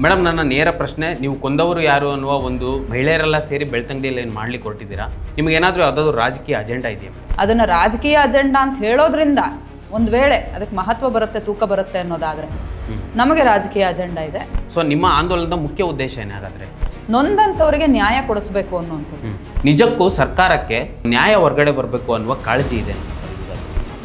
Madam ನನ್ನ ನೇರ ಪ್ರಶ್ನೆ ನೀವು ಕೊಂದವರು ಯಾರು ಅನ್ನುವ ಒಂದು ಮಹಿಳೆಯರೆಲ್ಲ ಸೇರಿ ಬೆಳ್ತಂಗಡಿಯಲ್ಲಿ ಏನು ಮಾಡ್ಲಿಕ್ಕೆ ಹೊರಟಿದ್ದೀರಾ ನಿಮ್ಗೆ ಏನಾದರೂ ಯಾವುದಾದ್ರು ರಾಜಕೀಯ ಅಜೆಂಡಾ ಇದೆಯಾ? ಅದನ್ನು ರಾಜಕೀಯ ಅಜೆಂಡಾ ಅಂತ ಹೇಳೋದ್ರಿಂದ ಒಂದು ವೇಳೆ ಅದಕ್ಕೆ ಮಹತ್ವ ಬರುತ್ತೆ ತೂಕ ಬರುತ್ತೆ ಅನ್ನೋದಾದರೆ ನಮಗೆ ರಾಜಕೀಯ ಅಜೆಂಡಾ ಇದೆ. ಸೊ ನಿಮ್ಮ ಆಂದೋಲನದ ಮುಖ್ಯ ಉದ್ದೇಶ ಏನಾಗಾದ್ರೆ? ನೊಂದಂಥವರಿಗೆ ನ್ಯಾಯ ಕೊಡಿಸ್ಬೇಕು ಅನ್ನುವಂಥದ್ದು. ನಿಜಕ್ಕೂ ಸರ್ಕಾರಕ್ಕೆ ನ್ಯಾಯ ಹೊರಗಡೆ ಬರಬೇಕು ಅನ್ನುವ ಕಾಳಜಿ ಇದೆ?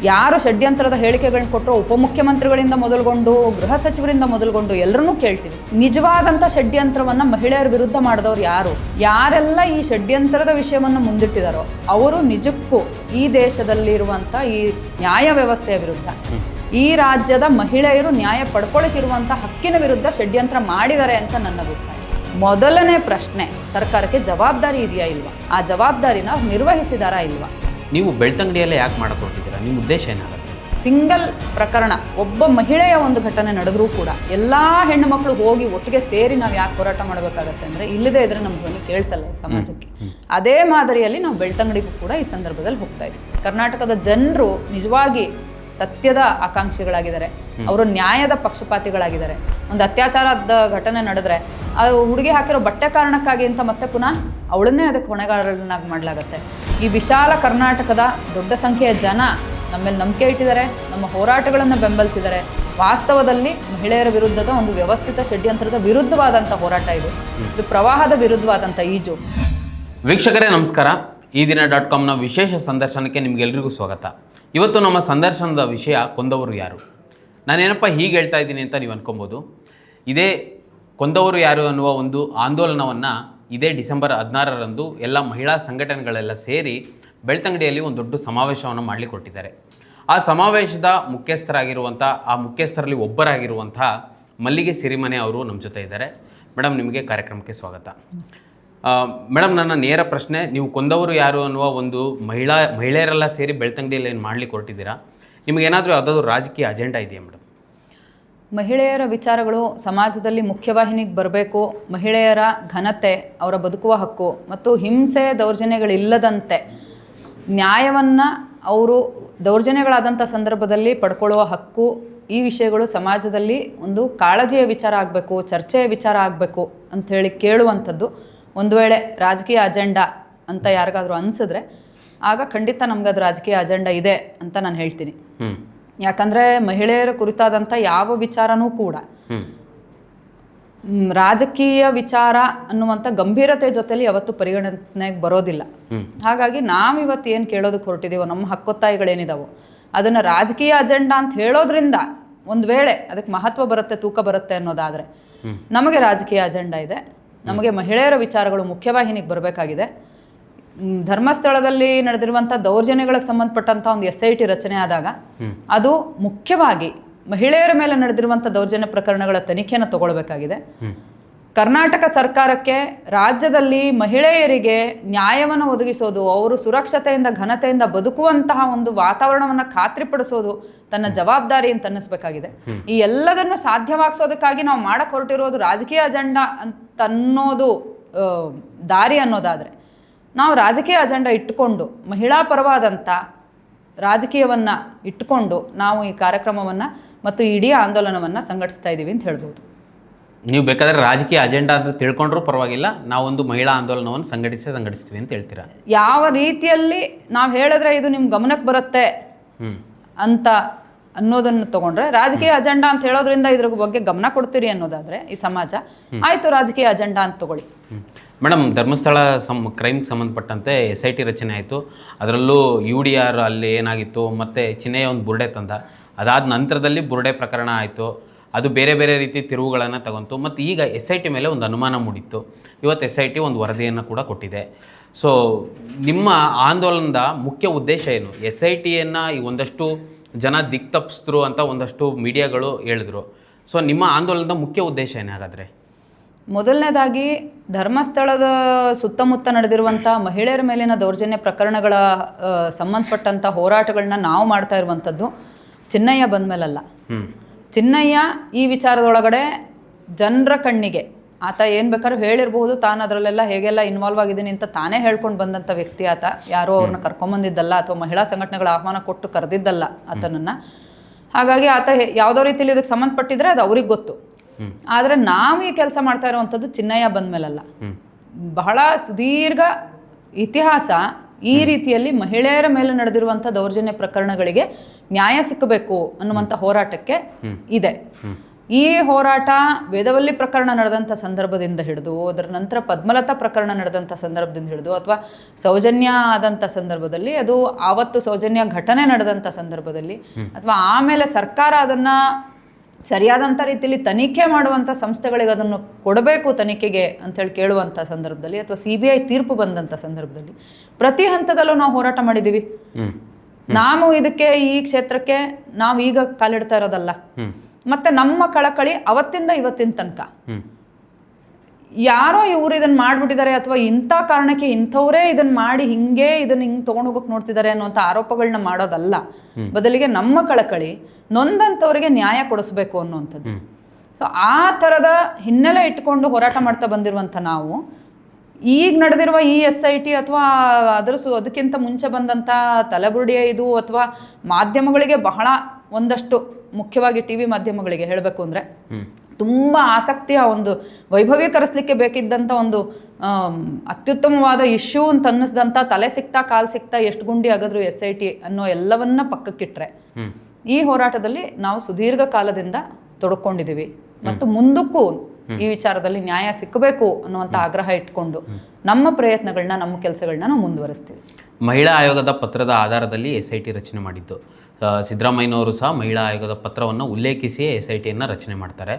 ಯಾರು ಷಡ್ಯಂತ್ರದ ಹೇಳಿಕೆಗಳನ್ನ ಕೊಟ್ಟರು, ಉಪಮುಖ್ಯಮಂತ್ರಿಗಳಿಂದ ಮೊದಲುಗೊಂಡು, ಗೃಹ ಸಚಿವರಿಂದ ಮೊದಲುಗೊಂಡು ಎಲ್ಲರನ್ನೂ ಕೇಳ್ತೀವಿ. ನಿಜವಾದಂಥ ಷಡ್ಯಂತ್ರವನ್ನು ಮಹಿಳೆಯರ ವಿರುದ್ಧ ಮಾಡಿದವರು ಯಾರು? ಯಾರೆಲ್ಲ ಈ ಷಡ್ಯಂತ್ರದ ವಿಷಯವನ್ನು ಮುಂದಿಟ್ಟಿದಾರೋ, ಅವರು ನಿಜಕ್ಕೂ ಈ ದೇಶದಲ್ಲಿರುವಂಥ ಈ ನ್ಯಾಯ ವ್ಯವಸ್ಥೆಯ ವಿರುದ್ಧ, ಈ ರಾಜ್ಯದ ಮಹಿಳೆಯರು ನ್ಯಾಯ ಪಡ್ಕೊಳ್ಳಿಕ್ಕಿರುವಂಥ ಹಕ್ಕಿನ ವಿರುದ್ಧ ಷಡ್ಯಂತ್ರ ಮಾಡಿದ್ದಾರೆ ಅಂತ ನನ್ನ ಅಭಿಪ್ರಾಯ. ಮೊದಲನೇ ಪ್ರಶ್ನೆ, ಸರ್ಕಾರಕ್ಕೆ ಜವಾಬ್ದಾರಿ ಇದೆಯಾ ಇಲ್ವಾ? ಆ ಜವಾಬ್ದಾರಿನ ನಿರ್ವಹಿಸಿದಾರಾ ಇಲ್ವಾ? ನೀವು ಬೆಳ್ತಂಗಡಿಯಲ್ಲೇ ಯಾಕೆ ಮಾಡಕ್ಕೆ ನಿಮ್ಮ ಉದ್ದೇಶ ಏನಾಗುತ್ತೆ? ಸಿಂಗಲ್ ಪ್ರಕರಣ ಒಬ್ಬ ಮಹಿಳೆಯ ಒಂದು ಘಟನೆ ನಡೆದರೂ ಕೂಡ ಎಲ್ಲ ಹೆಣ್ಣು ಮಕ್ಕಳು ಹೋಗಿ ಒಟ್ಟಿಗೆ ಸೇರಿ ನಾವು ಯಾಕೆ ಹೋರಾಟ ಮಾಡಬೇಕಾಗತ್ತೆ ಅಂದರೆ ಇಲ್ಲದೇ ಇದ್ರೆ ನಮ್ಮ ಧ್ವನಿ ಕೇಳಿಸಲ್ಲ ಈ ಸಮಾಜಕ್ಕೆ. ಅದೇ ಮಾದರಿಯಲ್ಲಿ ನಾವು ಬೆಳ್ತಂಗಡಿಗೂ ಕೂಡ ಈ ಸಂದರ್ಭದಲ್ಲಿ ಹೋಗ್ತಾ ಇದ್ದೀವಿ ಕರ್ನಾಟಕದ ಜನರು ನಿಜವಾಗಿ ಸತ್ಯದ ಆಕಾಂಕ್ಷಿಗಳಾಗಿದ್ದಾರೆ. ಅವರು ನ್ಯಾಯದ ಪಕ್ಷಪಾತಿಗಳಾಗಿದ್ದಾರೆ. ಒಂದು ಅತ್ಯಾಚಾರದ ಘಟನೆ ನಡೆದ್ರೆ ಅದು ಹುಡುಗಿ ಹಾಕಿರೋ ಬಟ್ಟೆ ಕಾರಣಕ್ಕಾಗಿ ಅಂತ ಮತ್ತೆ ಪುನಃ ಅವಳನ್ನೇ ಅದಕ್ಕೆ ಹೊಣೆಗಾರರನ್ನಾಗಿ ಮಾಡಲಾಗತ್ತೆ. ಈ ವಿಶಾಲ ಕರ್ನಾಟಕದ ದೊಡ್ಡ ಸಂಖ್ಯೆಯ ಜನ ನಮ್ಮೇಲೆ ನಂಬಿಕೆ ಇಟ್ಟಿದ್ದಾರೆ, ನಮ್ಮ ಹೋರಾಟಗಳನ್ನು ಬೆಂಬಲಿಸಿದ್ದಾರೆ. ವಾಸ್ತವದಲ್ಲಿ ಮಹಿಳೆಯರ ವಿರುದ್ಧದ ಒಂದು ವ್ಯವಸ್ಥಿತ ಷಡ್ಯಂತ್ರದ ವಿರುದ್ಧವಾದಂಥ ಹೋರಾಟ ಇದು. ಇದು ಪ್ರವಾಹದ ವಿರುದ್ಧವಾದಂಥ ಈಜು. ವೀಕ್ಷಕರೇ, ನಮಸ್ಕಾರ. ಈ ದಿನ ಡಾಟ್ ಕಾಮ್ನ ವಿಶೇಷ ಸಂದರ್ಶನಕ್ಕೆ ನಿಮಗೆಲ್ರಿಗೂ ಸ್ವಾಗತ. ಇವತ್ತು ನಮ್ಮ ಸಂದರ್ಶನದ ವಿಷಯ ಕೊಂದವರು ಯಾರು? ನಾನೇನಪ್ಪ ಹೀಗೆ ಹೇಳ್ತಾ ಇದ್ದೀನಿ ಅಂತ ನೀವು ಅನ್ಕೊಬೋದು. ಇದೇ ಕೊಂದವರು ಯಾರು ಅನ್ನುವ ಒಂದು ಆಂದೋಲನವನ್ನು ಇದೇ ಡಿಸೆಂಬರ್ ಹದಿನಾರರಂದು ಎಲ್ಲ ಮಹಿಳಾ ಸಂಘಟನೆಗಳೆಲ್ಲ ಸೇರಿ ಬೆಳ್ತಂಗಡಿಯಲ್ಲಿ ಒಂದು ದೊಡ್ಡ ಸಮಾವೇಶವನ್ನು ಮಾಡಲಿಕ್ಕೆ ಕೊಟ್ಟಿದ್ದಾರೆ ಆ ಸಮಾವೇಶದ ಮುಖ್ಯಸ್ಥರಾಗಿರುವಂಥ, ಆ ಮುಖ್ಯಸ್ಥರಲ್ಲಿ ಒಬ್ಬರಾಗಿರುವಂಥ ಮಲ್ಲಿಗೆ ಸಿರಿಮನೆ ಅವರು ನಮ್ಮ ಜೊತೆ ಇದ್ದಾರೆ. ಮೇಡಮ್ ನಿಮಗೆ ಕಾರ್ಯಕ್ರಮಕ್ಕೆ ಸ್ವಾಗತ. ಮೇಡಮ್ ನನ್ನ ನೇರ ಪ್ರಶ್ನೆ, ನೀವು ಕೊಂದವರು ಯಾರು ಅನ್ನುವ ಒಂದು ಮಹಿಳಾ ಮಹಿಳೆಯರೆಲ್ಲ ಸೇರಿ ಬೆಳ್ತಂಗಡಿಯಲ್ಲಿ ಏನು ಮಾಡಲಿಕ್ಕೆ ಹೊರಟಿದ್ದೀರಾ ನಿಮಗೇನಾದರೂ ಯಾವುದಾದ್ರು ರಾಜಕೀಯ ಅಜೆಂಡಾ ಇದೆಯಾ ಮೇಡಮ್ ಮಹಿಳೆಯರ ವಿಚಾರಗಳು ಸಮಾಜದಲ್ಲಿ ಮುಖ್ಯವಾಹಿನಿಗೆ ಬರಬೇಕು. ಮಹಿಳೆಯರ ಘನತೆ, ಅವರ ಬದುಕುವ ಹಕ್ಕು ಮತ್ತು ಹಿಂಸೆ ದೌರ್ಜನ್ಯಗಳಿಲ್ಲದಂತೆ ನ್ಯಾಯವನ್ನು ಅವರು ದೌರ್ಜನ್ಯಗಳಾದಂಥ ಸಂದರ್ಭದಲ್ಲಿ ಪಡ್ಕೊಳ್ಳುವ ಹಕ್ಕು ಈ ವಿಷಯಗಳು ಸಮಾಜದಲ್ಲಿ ಒಂದು ಕಾಳಜಿಯ ವಿಚಾರ ಆಗಬೇಕು, ಚರ್ಚೆಯ ವಿಚಾರ ಆಗಬೇಕು ಅಂಥೇಳಿ ಕೇಳುವಂಥದ್ದು ಒಂದು ವೇಳೆ ರಾಜಕೀಯ ಅಜೆಂಡಾ ಅಂತ ಯಾರಿಗಾದರೂ ಅನಿಸಿದ್ರೆ ಆಗ ಖಂಡಿತ ನಮ್ಗೆ ಅದು ರಾಜಕೀಯ ಅಜೆಂಡಾ ಇದೆ ಅಂತ ನಾನು ಹೇಳ್ತೀನಿ. ಯಾಕಂದರೆ ಮಹಿಳೆಯರ ಕುರಿತಾದಂಥ ಯಾವ ವಿಚಾರನೂ ಕೂಡ. ರಾಜಕೀಯ ವಿಚಾರ ಅನ್ನುವಂಥ ಗಂಭೀರತೆ ಜೊತೆಲಿ ಯಾವತ್ತು ಪರಿಗಣನೆಗೆ ಬರೋದಿಲ್ಲ. ಹಾಗಾಗಿ ನಾವಿವತ್ತು ಏನು ಕೇಳೋದಕ್ಕೆ ಹೊರಟಿದ್ದೀವೋ ನಮ್ಮ ಹಕ್ಕೊತ್ತಾಯಿಗಳೇನಿದಾವೆ ಅದನ್ನು ರಾಜಕೀಯ ಅಜೆಂಡಾ ಅಂತ ಹೇಳೋದ್ರಿಂದ ಒಂದು ವೇಳೆ ಅದಕ್ಕೆ ಮಹತ್ವ ಬರುತ್ತೆ ತೂಕ ಬರುತ್ತೆ ಅನ್ನೋದಾದರೆ ನಮಗೆ ರಾಜಕೀಯ ಅಜೆಂಡಾ ಇದೆ. ನಮಗೆ ಮಹಿಳೆಯರ ವಿಚಾರಗಳು ಮುಖ್ಯವಾಹಿನಿಗೆ ಬರಬೇಕಾಗಿದೆ. ಧರ್ಮಸ್ಥಳದಲ್ಲಿ ನಡೆದಿರುವಂಥ ದೌರ್ಜನ್ಯಗಳಿಗೆ ಸಂಬಂಧಪಟ್ಟಂಥ ಒಂದು ಎಸ್ ಐ ಟಿ ರಚನೆ ಆದಾಗ ಅದು ಮುಖ್ಯವಾಗಿ ಮಹಿಳೆಯರ ಮೇಲೆ ನಡೆದಿರುವಂಥ ದೌರ್ಜನ್ಯ ಪ್ರಕರಣಗಳ ತನಿಖೆಯನ್ನು ತಗೊಳ್ಬೇಕಾಗಿದೆ. ಕರ್ನಾಟಕ ಸರ್ಕಾರಕ್ಕೆ ರಾಜ್ಯದಲ್ಲಿ ಮಹಿಳೆಯರಿಗೆ ನ್ಯಾಯವನ್ನು ಒದಗಿಸೋದು ಅವರು ಸುರಕ್ಷತೆಯಿಂದ ಘನತೆಯಿಂದ ಬದುಕುವಂತಹ ಒಂದು ವಾತಾವರಣವನ್ನು ಖಾತ್ರಿಪಡಿಸೋದು ತನ್ನ ಜವಾಬ್ದಾರಿ ಅಂತ ಅನ್ನಿಸ್ಬೇಕಾಗಿದೆ. ಈ ಎಲ್ಲದನ್ನು ಸಾಧ್ಯವಾಗಿಸೋದಕ್ಕಾಗಿ ನಾವು ಮಾಡಕ್ಕೆ ಹೊರಟಿರೋದು ರಾಜಕೀಯ ಅಜೆಂಡಾ ಅಂತ ಅನ್ನೋದು ದಾರಿ ಅನ್ನೋದಾದರೆ ನಾವು ರಾಜಕೀಯ ಅಜೆಂಡಾ ಇಟ್ಟುಕೊಂಡು ಮಹಿಳಾ ಪರವಾದಂಥ ರಾಜಕೀಯವನ್ನು ಇಟ್ಟುಕೊಂಡು ನಾವು ಈ ಕಾರ್ಯಕ್ರಮವನ್ನು ಮತ್ತು ಇಡೀ ಆಂದೋಲನವನ್ನು ಸಂಘಟಿಸ್ತಾ ಇದ್ದೀವಿ ಅಂತ ಹೇಳ್ಬೋದು. ನೀವು ಬೇಕಾದರೆ ರಾಜಕೀಯ ಅಜೆಂಡಾ ಅಂತ ತಿಳ್ಕೊಂಡ್ರೂ ಪರವಾಗಿಲ್ಲ ನಾವೊಂದು ಮಹಿಳಾ ಆಂದೋಲನವನ್ನು ಸಂಘಟಿಸಿ ಸಂಘಟಿಸ್ತೀವಿ ಅಂತ ಹೇಳ್ತೀರಾ? ಯಾವ ರೀತಿಯಲ್ಲಿ ನಾವು ಹೇಳಿದ್ರೆ ಇದು ನಿಮ್ಮ ಗಮನಕ್ಕೆ ಬರುತ್ತೆ ಅಂತ ಅನ್ನೋದನ್ನು ತಗೊಂಡ್ರೆ ರಾಜಕೀಯ ಅಜೆಂಡಾ ಅಂತ ಹೇಳೋದ್ರಿಂದ ಇದ್ರ ಬಗ್ಗೆ ಗಮನ ಕೊಡ್ತೀರಿ ಅನ್ನೋದಾದ್ರೆ ಈ ಸಮಾಜ. ಆಯ್ತು ರಾಜಕೀಯ ಅಜೆಂಡಾ ಅಂತ ತಗೊಳ್ಳಿ. ಮೇಡಮ್, ಧರ್ಮಸ್ಥಳ ಸಂ, ಕ್ರೈಮ್ಗೆ ಸಂಬಂಧಪಟ್ಟಂತೆ ಎಸ್ ಐ ಟಿ ರಚನೆ ಆಯಿತು. ಅದರಲ್ಲೂ ಯು ಡಿ ಆರ್ ಅಲ್ಲಿ ಏನಾಗಿತ್ತು, ಮತ್ತು ಚಿನ್ನೆಯ ಒಂದು ಬುರುಡೆ ತಂದ. ಅದಾದ ನಂತರದಲ್ಲಿ ಬುರುಡೆ ಪ್ರಕರಣ ಆಯಿತು. ಅದು ಬೇರೆ ಬೇರೆ ರೀತಿ ತಿರುವುಗಳನ್ನು ತಗೊಂತು. ಮತ್ತು ಈಗ ಎಸ್ ಐ ಟಿ ಮೇಲೆ ಒಂದು ಅನುಮಾನ ಮೂಡಿತ್ತು. ಇವತ್ತು ಎಸ್ ಐ ಟಿ ಒಂದು ವರದಿಯನ್ನು ಕೂಡ ಕೊಟ್ಟಿದೆ. ಸೊ ನಿಮ್ಮ ಆಂದೋಲನದ ಮುಖ್ಯ ಉದ್ದೇಶ ಏನು? ಎಸ್ ಐ ಟಿಯನ್ನು ಈ ಒಂದಷ್ಟು ಜನ ದಿಕ್ ತಪ್ಪಿಸಿದ್ರು ಅಂತ ಒಂದಷ್ಟು ಮೀಡಿಯಾಗಳು ಹೇಳಿದ್ರು. ಸೊ ನಿಮ್ಮ ಆಂದೋಲನದ ಮುಖ್ಯ ಉದ್ದೇಶ ಏನಾಗಾದರೆ? ಮೊದಲನೇದಾಗಿ ಧರ್ಮಸ್ಥಳದ ಸುತ್ತಮುತ್ತ ನಡೆದಿರುವಂಥ ಮಹಿಳೆಯರ ಮೇಲಿನ ದೌರ್ಜನ್ಯ ಪ್ರಕರಣಗಳ ಸಂಬಂಧಪಟ್ಟಂಥ ಹೋರಾಟಗಳನ್ನ ನಾವು ಮಾಡ್ತಾ ಇರುವಂಥದ್ದು ಚಿನ್ನಯ್ಯ ಬಂದಮೇಲಲ್ಲ. ಮೇಲಲ್ಲ ಚಿನ್ನಯ್ಯ ಈ ವಿಚಾರದೊಳಗಡೆ ಜನರ ಕಣ್ಣಿಗೆ ಆತ ಏನು ಬೇಕಾದ್ರೂ ಹೇಳಿರಬಹುದು ತಾನು ಅದರಲ್ಲೆಲ್ಲ ಹೇಗೆಲ್ಲ ಇನ್ವಾಲ್ವ್ ಆಗಿದ್ದೀನಿ ಅಂತ ತಾನೇ ಹೇಳ್ಕೊಂಡು ಬಂದಂಥ ವ್ಯಕ್ತಿ ಆತ. ಯಾರೋ ಅವ್ರನ್ನ ಕರ್ಕೊಂಬಂದಿದ್ದಲ್ಲ ಅಥವಾ ಮಹಿಳಾ ಸಂಘಟನೆಗಳ ಆಹ್ವಾನ ಕೊಟ್ಟು ಕರೆದಿದ್ದಲ್ಲ ಆತನನ್ನು. ಹಾಗಾಗಿ ಆತ ಯಾವುದೋ ರೀತಿಯಲ್ಲಿ ಇದಕ್ಕೆ ಸಂಬಂಧಪಟ್ಟಿದ್ರೆ ಅದು ಅವ್ರಿಗೆ ಗೊತ್ತು. ಆದರೆ ನಾವು ಈ ಕೆಲಸ ಮಾಡ್ತಾ ಇರುವಂಥದ್ದು ಚಿನ್ನಯ್ಯ ಬಂದ್ಮೇಲಲ್ಲ. ಬಹಳ ಸುದೀರ್ಘ ಇತಿಹಾಸ ಈ ರೀತಿಯಲ್ಲಿ ಮಹಿಳೆಯರ ಮೇಲೆ ನಡೆದಿರುವಂಥ ದೌರ್ಜನ್ಯ ಪ್ರಕರಣಗಳಿಗೆ ನ್ಯಾಯ ಸಿಕ್ಕಬೇಕು ಅನ್ನುವಂಥ ಹೋರಾಟಕ್ಕೆ ಇದೆ. ಈ ಹೋರಾಟ ವೇದವಲ್ಲಿ ಪ್ರಕರಣ ನಡೆದಂಥ ಸಂದರ್ಭದಿಂದ ಹಿಡಿದು ಅದರ ನಂತರ ಪದ್ಮಲತಾ ಪ್ರಕರಣ ನಡೆದಂಥ ಸಂದರ್ಭದಿಂದ ಹಿಡಿದು ಅಥವಾ ಸೌಜನ್ಯ ಆದಂಥ ಸಂದರ್ಭದಲ್ಲಿ ಅದು ಆವತ್ತು ಸೌಜನ್ಯ ಘಟನೆ ನಡೆದಂಥ ಸಂದರ್ಭದಲ್ಲಿ ಅಥವಾ ಆಮೇಲೆ ಸರ್ಕಾರ ಅದನ್ನು ಸರಿಯಾದಂಥ ರೀತಿಯಲ್ಲಿ ತನಿಖೆ ಮಾಡುವಂಥ ಸಂಸ್ಥೆಗಳಿಗೆ ಅದನ್ನು ಕೊಡಬೇಕು ತನಿಖೆಗೆ ಅಂಥೇಳಿ ಕೇಳುವಂಥ ಸಂದರ್ಭದಲ್ಲಿ ಅಥವಾ ಸಿ ಬಿ ಐ ತೀರ್ಪು ಬಂದಂಥ ಸಂದರ್ಭದಲ್ಲಿ ಪ್ರತಿ ಹಂತದಲ್ಲೂ ನಾವು ಹೋರಾಟ ಮಾಡಿದ್ದೀವಿ ನಾವು ಇದಕ್ಕೆ ಈ ಕ್ಷೇತ್ರಕ್ಕೆ ನಾವು ಈಗ ಕಾಲಿಡ್ತಾ ಇರೋದಲ್ಲ. ಮತ್ತೆ ನಮ್ಮ ಕಳಕಳಿ ಅವತ್ತಿಂದ ಇವತ್ತಿನ ತನಕ. ಯಾರೋ ಇವರು ಇದನ್ನ ಮಾಡ್ಬಿಟ್ಟಿದ್ದಾರೆ ಅಥವಾ ಇಂಥ ಕಾರಣಕ್ಕೆ ಇಂಥವರೇ ಇದನ್ನ ಮಾಡಿ ಹಿಂಗೆ ಇದನ್ನ ಹಿಂಗೆ ತೊಗೊಂಡು ನೋಡ್ತಿದ್ದಾರೆ ಅನ್ನುವಂಥ ಆರೋಪಗಳನ್ನ ಮಾಡೋದಲ್ಲ. ಬದಲಿಗೆ ನಮ್ಮ ಕಳಕಳಿ ನೊಂದಂಥವರಿಗೆ ನ್ಯಾಯ ಕೊಡಿಸ್ಬೇಕು ಅನ್ನುವಂಥದ್ದು. ಸೊ ಆ ಥರದ ಹಿನ್ನೆಲೆ ಇಟ್ಕೊಂಡು ಹೋರಾಟ ಮಾಡ್ತಾ ಬಂದಿರುವಂಥ ನಾವು ಈಗ ನಡೆದಿರುವ ಈ ಎಸ್ ಐ ಟಿ ಅಥವಾ ಅದರ ಸು ಅದಕ್ಕಿಂತ ಮುಂಚೆ ಬಂದಂಥ ತಲೆಬುರುಡಿಯ ಇದು ಅಥವಾ ಮಾಧ್ಯಮಗಳಿಗೆ ಬಹಳ ಒಂದಷ್ಟು ಮುಖ್ಯವಾಗಿ ಟಿ ವಿ ಮಾಧ್ಯಮಗಳಿಗೆ ಹೇಳಬೇಕು ಅಂದರೆ ತುಂಬ ಆಸಕ್ತಿಯ ಒಂದು ವೈಭವೀಕರಿಸಲಿಕ್ಕೆ ಬೇಕಿದ್ದಂಥ ಒಂದು ಅತ್ಯುತ್ತಮವಾದ ಇಶ್ಯೂ ಅಂತ ಅನ್ನಿಸ್ದಂಥ ತಲೆ ಸಿಕ್ತಾ ಕಾಲು ಸಿಕ್ತಾ ಎಷ್ಟು ಗುಂಡಿ ಆಗದ್ರು ಎಸ್ ಐ ಟಿ ಅನ್ನೋ ಎಲ್ಲವನ್ನ ಪಕ್ಕಕ್ಕಿಟ್ರೆ. ಈ ಹೋರಾಟದಲ್ಲಿ ನಾವು ಸುದೀರ್ಘ ಕಾಲದಿಂದ ತೊಡ್ಕೊಂಡಿದ್ದೀವಿ ಮತ್ತು ಮುಂದಕ್ಕೂ ಈ ವಿಚಾರದಲ್ಲಿ ನ್ಯಾಯ ಸಿಕ್ಕಬೇಕು ಅನ್ನುವಂಥ ಆಗ್ರಹ ಇಟ್ಕೊಂಡು ನಮ್ಮ ಪ್ರಯತ್ನಗಳನ್ನ ನಮ್ಮ ಕೆಲಸಗಳನ್ನ ನಾವು ಮುಂದುವರಿಸ್ತೀವಿ. ಮಹಿಳಾ ಆಯೋಗದ ಪತ್ರದ ಆಧಾರದಲ್ಲಿ ಎಸ್ ಐ ಟಿ ರಚನೆ ಮಾಡಿದ್ದು. ಸಿದ್ದರಾಮಯ್ಯನವರು ಸಹ ಮಹಿಳಾ ಆಯೋಗದ ಪತ್ರವನ್ನು ಉಲ್ಲೇಖಿಸಿಯೇ ಎಸ್ ಐ ಟಿಯನ್ನು ರಚನೆ ಮಾಡ್ತಾರೆ.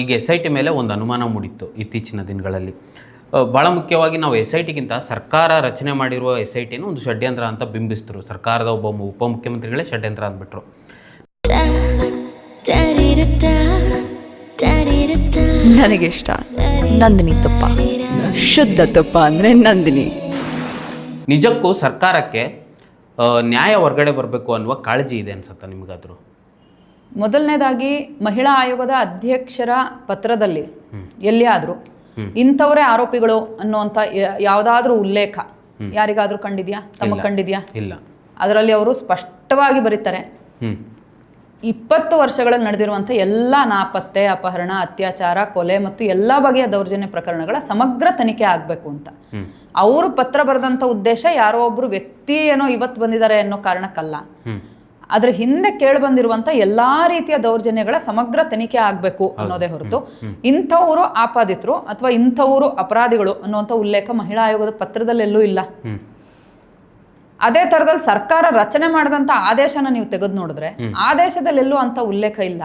ಈಗ ಎಸ್ ಐ ಟಿ ಮೇಲೆ ಒಂದು ಅನುಮಾನ ಮೂಡಿತ್ತು ಇತ್ತೀಚಿನ ದಿನಗಳಲ್ಲಿ. ಭಾಳ ಮುಖ್ಯವಾಗಿ ನಾವು ಎಸ್ ಐ ಟಿಗಿಂತ ಸರ್ಕಾರ ರಚನೆ ಮಾಡಿರುವ ಎಸ್ ಐ ಟಿನ ಒಂದು ಷಡ್ಯಂತ್ರ ಅಂತ ಬಿಂಬಿಸಿದ್ರು. ಸರ್ಕಾರದ ಒಬ್ಬ ಉಪಮುಖ್ಯಮಂತ್ರಿಗಳೇ ಷಡ್ಯಂತ್ರ ಅಂದ್ಬಿಟ್ರು. ನನಗಿಷ್ಟ ನಂದಿನಿ ತುಪ್ಪ. ಶುದ್ಧ ತುಪ್ಪ ಅಂದರೆ ನಂದಿನಿ. ನಿಜಕ್ಕೂ ಸರ್ಕಾರಕ್ಕೆ ನ್ಯಾಯ ಹೊರಗಡೆ ಬರಬೇಕು ಅನ್ನುವ ಕಾಳಜಿ ಇದೆ ಅನ್ಸುತ್ತಾ ನಿಮಗಾದರೂ? ಮೊದಲನೇದಾಗಿ ಮಹಿಳಾ ಆಯೋಗದ ಅಧ್ಯಕ್ಷರ ಪತ್ರದಲ್ಲಿ ಎಲ್ಲಿಯಾದರೂ ಇಂಥವರೇ ಆರೋಪಿಗಳು ಅನ್ನುವಂಥ ಯಾವುದಾದ್ರೂ ಉಲ್ಲೇಖ ಯಾರಿಗಾದ್ರೂ ಕಂಡಿದ್ಯಾ? ತಮ್ಮ ಕಂಡಿದ್ಯಾ? ಇಲ್ಲ. ಅದರಲ್ಲಿ ಅವರು ಸ್ಪಷ್ಟವಾಗಿ ಬರೀತಾರೆ ಇಪ್ಪತ್ತು ವರ್ಷಗಳಲ್ಲಿ ನಡೆದಿರುವಂಥ ಎಲ್ಲ ನಾಪತ್ತೆ ಅಪಹರಣ ಅತ್ಯಾಚಾರ ಕೊಲೆ ಮತ್ತು ಎಲ್ಲ ಬಗೆಯ ದೌರ್ಜನ್ಯ ಪ್ರಕರಣಗಳ ಸಮಗ್ರ ತನಿಖೆ ಆಗಬೇಕು ಅಂತ. ಅವರು ಪತ್ರ ಬರೆದಂತ ಉದ್ದೇಶ ಯಾರೋ ಒಬ್ಬರು ವ್ಯಕ್ತಿ ಏನೋ ಇವತ್ತು ಬಂದಿದ್ದಾರೆ ಅನ್ನೋ ಕಾರಣಕ್ಕಲ್ಲ. ಅದ್ರ ಹಿಂದೆ ಕೇಳಿಬಂದಿರುವಂಥ ಎಲ್ಲಾ ರೀತಿಯ ದೌರ್ಜನ್ಯಗಳ ಸಮಗ್ರ ತನಿಖೆ ಆಗಬೇಕು ಅನ್ನೋದೇ ಹೊರತು ಇಂಥವರು ಆಪಾದಿತರು ಅಥವಾ ಇಂಥವರು ಅಪರಾಧಿಗಳು ಅನ್ನುವಂಥ ಉಲ್ಲೇಖ ಮಹಿಳಾ ಆಯೋಗದ ಪತ್ರದಲ್ಲೆಲ್ಲೂ ಇಲ್ಲ. ಅದೇ ಥರದಲ್ಲಿ ಸರ್ಕಾರ ರಚನೆ ಮಾಡಿದಂತ ಆದೇಶನ ನೀವು ತೆಗೆದು ನೋಡಿದ್ರೆ ಆದೇಶದಲ್ಲೆಲ್ಲೂ ಅಂತ ಉಲ್ಲೇಖ ಇಲ್ಲ.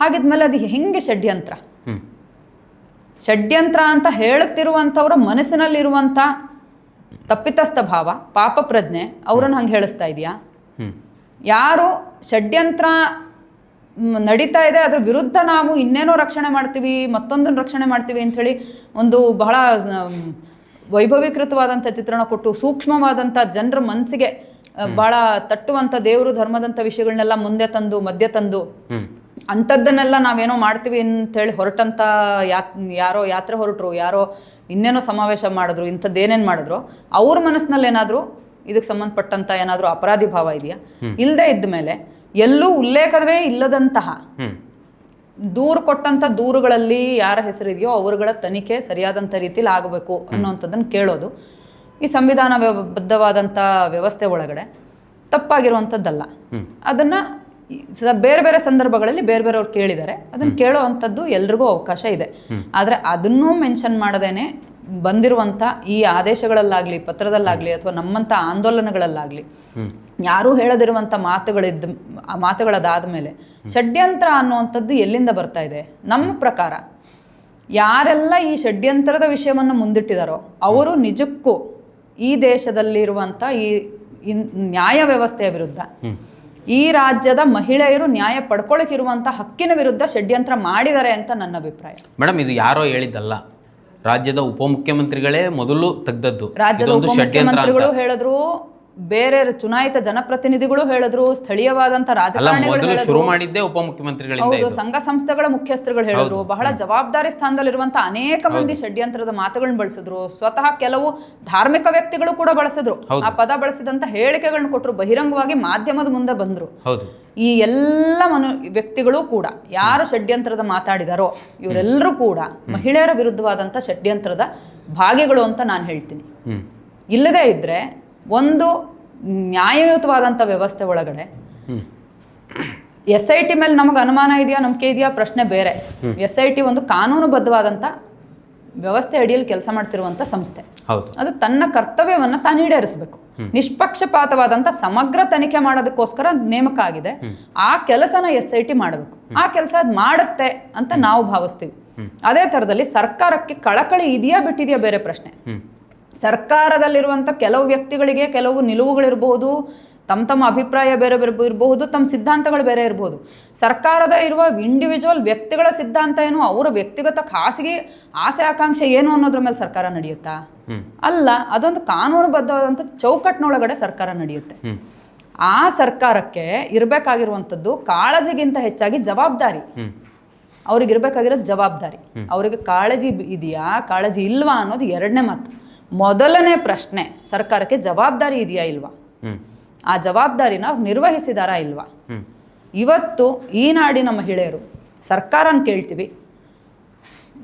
ಹಾಗಿದ್ಮೇಲೆ ಅದು ಹೆಂಗೆ ಷಡ್ಯಂತ್ರ? ಷಡ್ಯಂತ್ರ ಅಂತ ಹೇಳುತ್ತಿರುವಂಥವ್ರ ಮನಸ್ಸಿನಲ್ಲಿರುವಂಥ ತಪ್ಪಿತಸ್ಥ ಭಾವ ಪಾಪ ಪ್ರಜ್ಞೆ ಅವ್ರನ್ನ ಹಂಗೆ ಹೇಳಿಸ್ತಾ ಇದೆಯಾ? ಯಾರು ಷಡ್ಯಂತ್ರ ನಡೀತಾ ಇದೆ ಅದ್ರ ವಿರುದ್ಧ ನಾವು ಇನ್ನೇನೋ ರಕ್ಷಣೆ ಮಾಡ್ತೀವಿ ಮತ್ತೊಂದನ್ನು ರಕ್ಷಣೆ ಮಾಡ್ತೀವಿ ಅಂಥೇಳಿ ಒಂದು ಬಹಳ ವೈಭವೀಕೃತವಾದಂಥ ಚಿತ್ರಣ ಕೊಟ್ಟು ಸೂಕ್ಷ್ಮವಾದಂಥ ಜನರ ಮನಸ್ಸಿಗೆ ಬಹಳ ತಟ್ಟುವಂಥ ದೇವರು ಧರ್ಮದಂಥ ವಿಷಯಗಳನ್ನೆಲ್ಲ ಮುಂದೆ ತಂದು ಮಧ್ಯ ತಂದು ಅಂಥದ್ದನ್ನೆಲ್ಲ ನಾವೇನೋ ಮಾಡ್ತೀವಿ ಅಂತೇಳಿ ಹೊರಟಂಥ ಯಾತ್ ಯಾರೋ ಯಾತ್ರೆ ಹೊರಟರು ಯಾರೋ ಇನ್ನೇನೋ ಸಮಾವೇಶ ಮಾಡಿದ್ರು ಇಂಥದ್ದು ಏನೇನು ಮಾಡಿದ್ರು ಅವ್ರ ಮನಸ್ಸಿನಲ್ಲಿ ಏನಾದರೂ ಇದಕ್ಕೆ ಸಂಬಂಧಪಟ್ಟಂಥ ಏನಾದರೂ ಅಪರಾಧಿ ಭಾವ ಇದೆಯಾ? ಇಲ್ಲದೆ ಇದ್ದ ಮೇಲೆ ಎಲ್ಲೂ ಉಲ್ಲೇಖವೇ ಇಲ್ಲದಂತಹ ದೂರು ಕೊಟ್ಟಂಥ ದೂರುಗಳಲ್ಲಿ ಯಾರ ಹೆಸರಿದೆಯೋ ಅವರುಗಳ ತನಿಖೆ ಸರಿಯಾದಂಥ ರೀತಿಯಲ್ಲಿ ಆಗಬೇಕು ಅನ್ನೋವಂಥದ್ದನ್ನು ಕೇಳೋದು. ಈ ಸಂವಿಧಾನ ಬದ್ಧವಾದಂಥ ವ್ಯವಸ್ಥೆ ಒಳಗಡೆ ತಪ್ಪಾಗಿರುವಂಥದ್ದಲ್ಲ. ಅದನ್ನು ಬೇರೆ ಬೇರೆ ಸಂದರ್ಭಗಳಲ್ಲಿ ಬೇರೆ ಬೇರೆಯವ್ರು ಕೇಳಿದ್ದಾರೆ. ಅದನ್ನು ಕೇಳೋ ಅಂಥದ್ದು ಎಲ್ರಿಗೂ ಅವಕಾಶ ಇದೆ. ಆದರೆ ಅದನ್ನೂ ಮೆನ್ಷನ್ ಮಾಡದೇನೆ ಬಂದಿರುವಂಥ ಈ ಆದೇಶಗಳಲ್ಲಾಗಲಿ ಪತ್ರದಲ್ಲಾಗಲಿ ಅಥವಾ ನಮ್ಮಂಥ ಆಂದೋಲನಗಳಲ್ಲಾಗಲಿ ಯಾರೂ ಹೇಳದಿರುವಂಥ ಮಾತುಗಳಿದ್ದ ಮಾತುಗಳದಾದ ಮೇಲೆ ಷಡ್ಯಂತ್ರ ಅನ್ನುವಂಥದ್ದು ಎಲ್ಲಿಂದ ಬರ್ತಾ ಇದೆ? ನಮ್ಮ ಪ್ರಕಾರ ಯಾರೆಲ್ಲ ಈ ಷಡ್ಯಂತ್ರದ ವಿಷಯವನ್ನು ಮುಂದಿಟ್ಟಿದಾರೋ ಅವರು ನಿಜಕ್ಕೂ ಈ ದೇಶದಲ್ಲಿರುವಂಥ ಈ ನ್ಯಾಯ ವ್ಯವಸ್ಥೆಯ ವಿರುದ್ಧ ಈ ರಾಜ್ಯದ ಮಹಿಳೆಯರು ನ್ಯಾಯ ಪಡ್ಕೊಳಕ್ಕಿರುವಂಥ ಹಕ್ಕಿನ ವಿರುದ್ಧ ಷಡ್ಯಂತ್ರ ಮಾಡಿದ್ದಾರೆ ಅಂತ ನನ್ನ ಅಭಿಪ್ರಾಯ. ಮೇಡಮ್ ಇದು ಯಾರೋ ಹೇಳಿದ್ದಲ್ಲ. ರಾಜ್ಯದ ಉಪಮುಖ್ಯಮಂತ್ರಿಗಳೇ ಮೊದಲು ತೆಗ್ದದ್ದು. ರಾಜ್ಯದ ಷಡ್ಯಂತ್ರಗಳು ಹೇಳಿದ್ರು ಬೇರೆ ಚುನಾಯಿತ ಜನಪ್ರತಿನಿಧಿಗಳು ಹೇಳಿದ್ರು ಸ್ಥಳೀಯವಾದಂತ ರಾಜಕಾರಣಿಗಳು ಶುರು ಮಾಡಿದ್ದೇ ಹೌದು ಸಂಘ ಸಂಸ್ಥೆಗಳ ಮುಖ್ಯಸ್ಥರುಗಳು ಹೇಳಿದ್ರು. ಬಹಳ ಜವಾಬ್ದಾರಿ ಸ್ಥಾನದಲ್ಲಿರುವಂತಹ ಅನೇಕ ಮಂದಿ ಷಡ್ಯಂತ್ರದ ಮಾತುಗಳನ್ನ ಬಳಸಿದ್ರು. ಸ್ವತಃ ಕೆಲವು ಧಾರ್ಮಿಕ ವ್ಯಕ್ತಿಗಳು ಕೂಡ ಬಳಸಿದ್ರು. ಆ ಪದ ಬಳಸಿದಂತ ಹೇಳಿಕೆಗಳನ್ನ ಕೊಟ್ಟರು ಬಹಿರಂಗವಾಗಿ ಮಾಧ್ಯಮದ ಮುಂದೆ ಬಂದ್ರು. ಹೌದು. ಈ ಎಲ್ಲ ಮನು ವ್ಯಕ್ತಿಗಳು ಕೂಡ ಯಾರು ಷಡ್ಯಂತ್ರದ ಮಾತಾಡಿದಾರೋ ಇವರೆಲ್ಲರೂ ಕೂಡ ಮಹಿಳೆಯರ ವಿರುದ್ಧವಾದಂತ ಷಡ್ಯಂತ್ರದ ಭಾಗಿಗಳು ಅಂತ ನಾನು ಹೇಳ್ತೀನಿ. ಇಲ್ಲದೇ ಇದ್ರೆ ಒಂದು ನ್ಯಾಯಯುತವಾದಂಥ ವ್ಯವಸ್ಥೆ ಒಳಗಡೆ ಎಸ್ ಐ ಟಿ ಮೇಲೆ ನಮಗೆ ಅನುಮಾನ ಇದೆಯಾ ನಂಬಿಕೆ ಇದೆಯಾ? ಪ್ರಶ್ನೆ ಬೇರೆ. ಎಸ್ ಐ ಟಿ ಒಂದು ಕಾನೂನುಬದ್ಧವಾದಂಥ ವ್ಯವಸ್ಥೆ ಅಡಿಯಲ್ಲಿ ಕೆಲಸ ಮಾಡ್ತಿರುವಂಥ ಸಂಸ್ಥೆ. ಅದು ತನ್ನ ಕರ್ತವ್ಯವನ್ನು ತಾನು ಈಡೇರಿಸಬೇಕು. ನಿಷ್ಪಕ್ಷಪಾತವಾದಂಥ ಸಮಗ್ರ ತನಿಖೆ ಮಾಡೋದಕ್ಕೋಸ್ಕರ ನೇಮಕ ಆಗಿದೆ. ಆ ಕೆಲಸನ ಎಸ್ ಐ ಟಿ ಮಾಡಬೇಕು ಆ ಕೆಲಸ ಅದು ಮಾಡುತ್ತೆ ಅಂತ ನಾವು ಭಾವಿಸ್ತೀವಿ. ಅದೇ ಥರದಲ್ಲಿ ಸರ್ಕಾರಕ್ಕೆ ಕಳಕಳಿ ಇದೆಯಾ ಬಿಟ್ಟಿದೆಯಾ ಬೇರೆ ಪ್ರಶ್ನೆ. ಸರ್ಕಾರದಲ್ಲಿರುವಂಥ ಕೆಲವು ವ್ಯಕ್ತಿಗಳಿಗೆ ಕೆಲವು ನಿಲುವುಗಳಿರಬಹುದು ತಮ್ಮ ತಮ್ಮ ಅಭಿಪ್ರಾಯ ಬೇರೆ ಬೇರೆ ಇರಬಹುದು ತಮ್ಮ ಸಿದ್ಧಾಂತಗಳು ಬೇರೆ ಇರಬಹುದು ಸರ್ಕಾರದ ಇರುವ ಇಂಡಿವಿಜುವಲ್ ವ್ಯಕ್ತಿಗಳ ಸಿದ್ಧಾಂತ ಏನು? ಅವರ ವ್ಯಕ್ತಿಗತ ಖಾಸಗಿ ಆಸೆ ಆಕಾಂಕ್ಷೆ ಏನು ಅನ್ನೋದ್ರ ಮೇಲೆ ಸರ್ಕಾರ ನಡೆಯುತ್ತಾ? ಅಲ್ಲ ಅದೊಂದು ಕಾನೂನುಬದ್ಧವಾದಂಥ ಚೌಕಟ್ಟಿನೊಳಗಡೆ ಸರ್ಕಾರ ನಡೆಯುತ್ತೆ. ಆ ಸರ್ಕಾರಕ್ಕೆ ಇರಬೇಕಾಗಿರುವಂಥದ್ದು ಕಾಳಜಿಗಿಂತ ಹೆಚ್ಚಾಗಿ ಜವಾಬ್ದಾರಿ. ಅವ್ರಿಗೆ ಇರಬೇಕಾಗಿರೋದು ಜವಾಬ್ದಾರಿ. ಅವರಿಗೆ ಕಾಳಜಿ ಇದೆಯಾ? ಕಾಳಜಿ ಇಲ್ವಾ ಅನ್ನೋದು ಎರಡನೇ ಮಾತು. ಮೊದಲನೇ ಪ್ರಶ್ನೆ ಸರ್ಕಾರಕ್ಕೆ ಜವಾಬ್ದಾರಿ ಇದೆಯಾ ಇಲ್ವಾ? ಆ ಜವಾಬ್ದಾರಿನ ನಿರ್ವಹಿಸಿದಾರಾ ಇಲ್ವಾ? ಇವತ್ತು ಈ ನಾಡಿನ ಮಹಿಳೆಯರು ಸರ್ಕಾರನ ಕೇಳ್ತೀವಿ.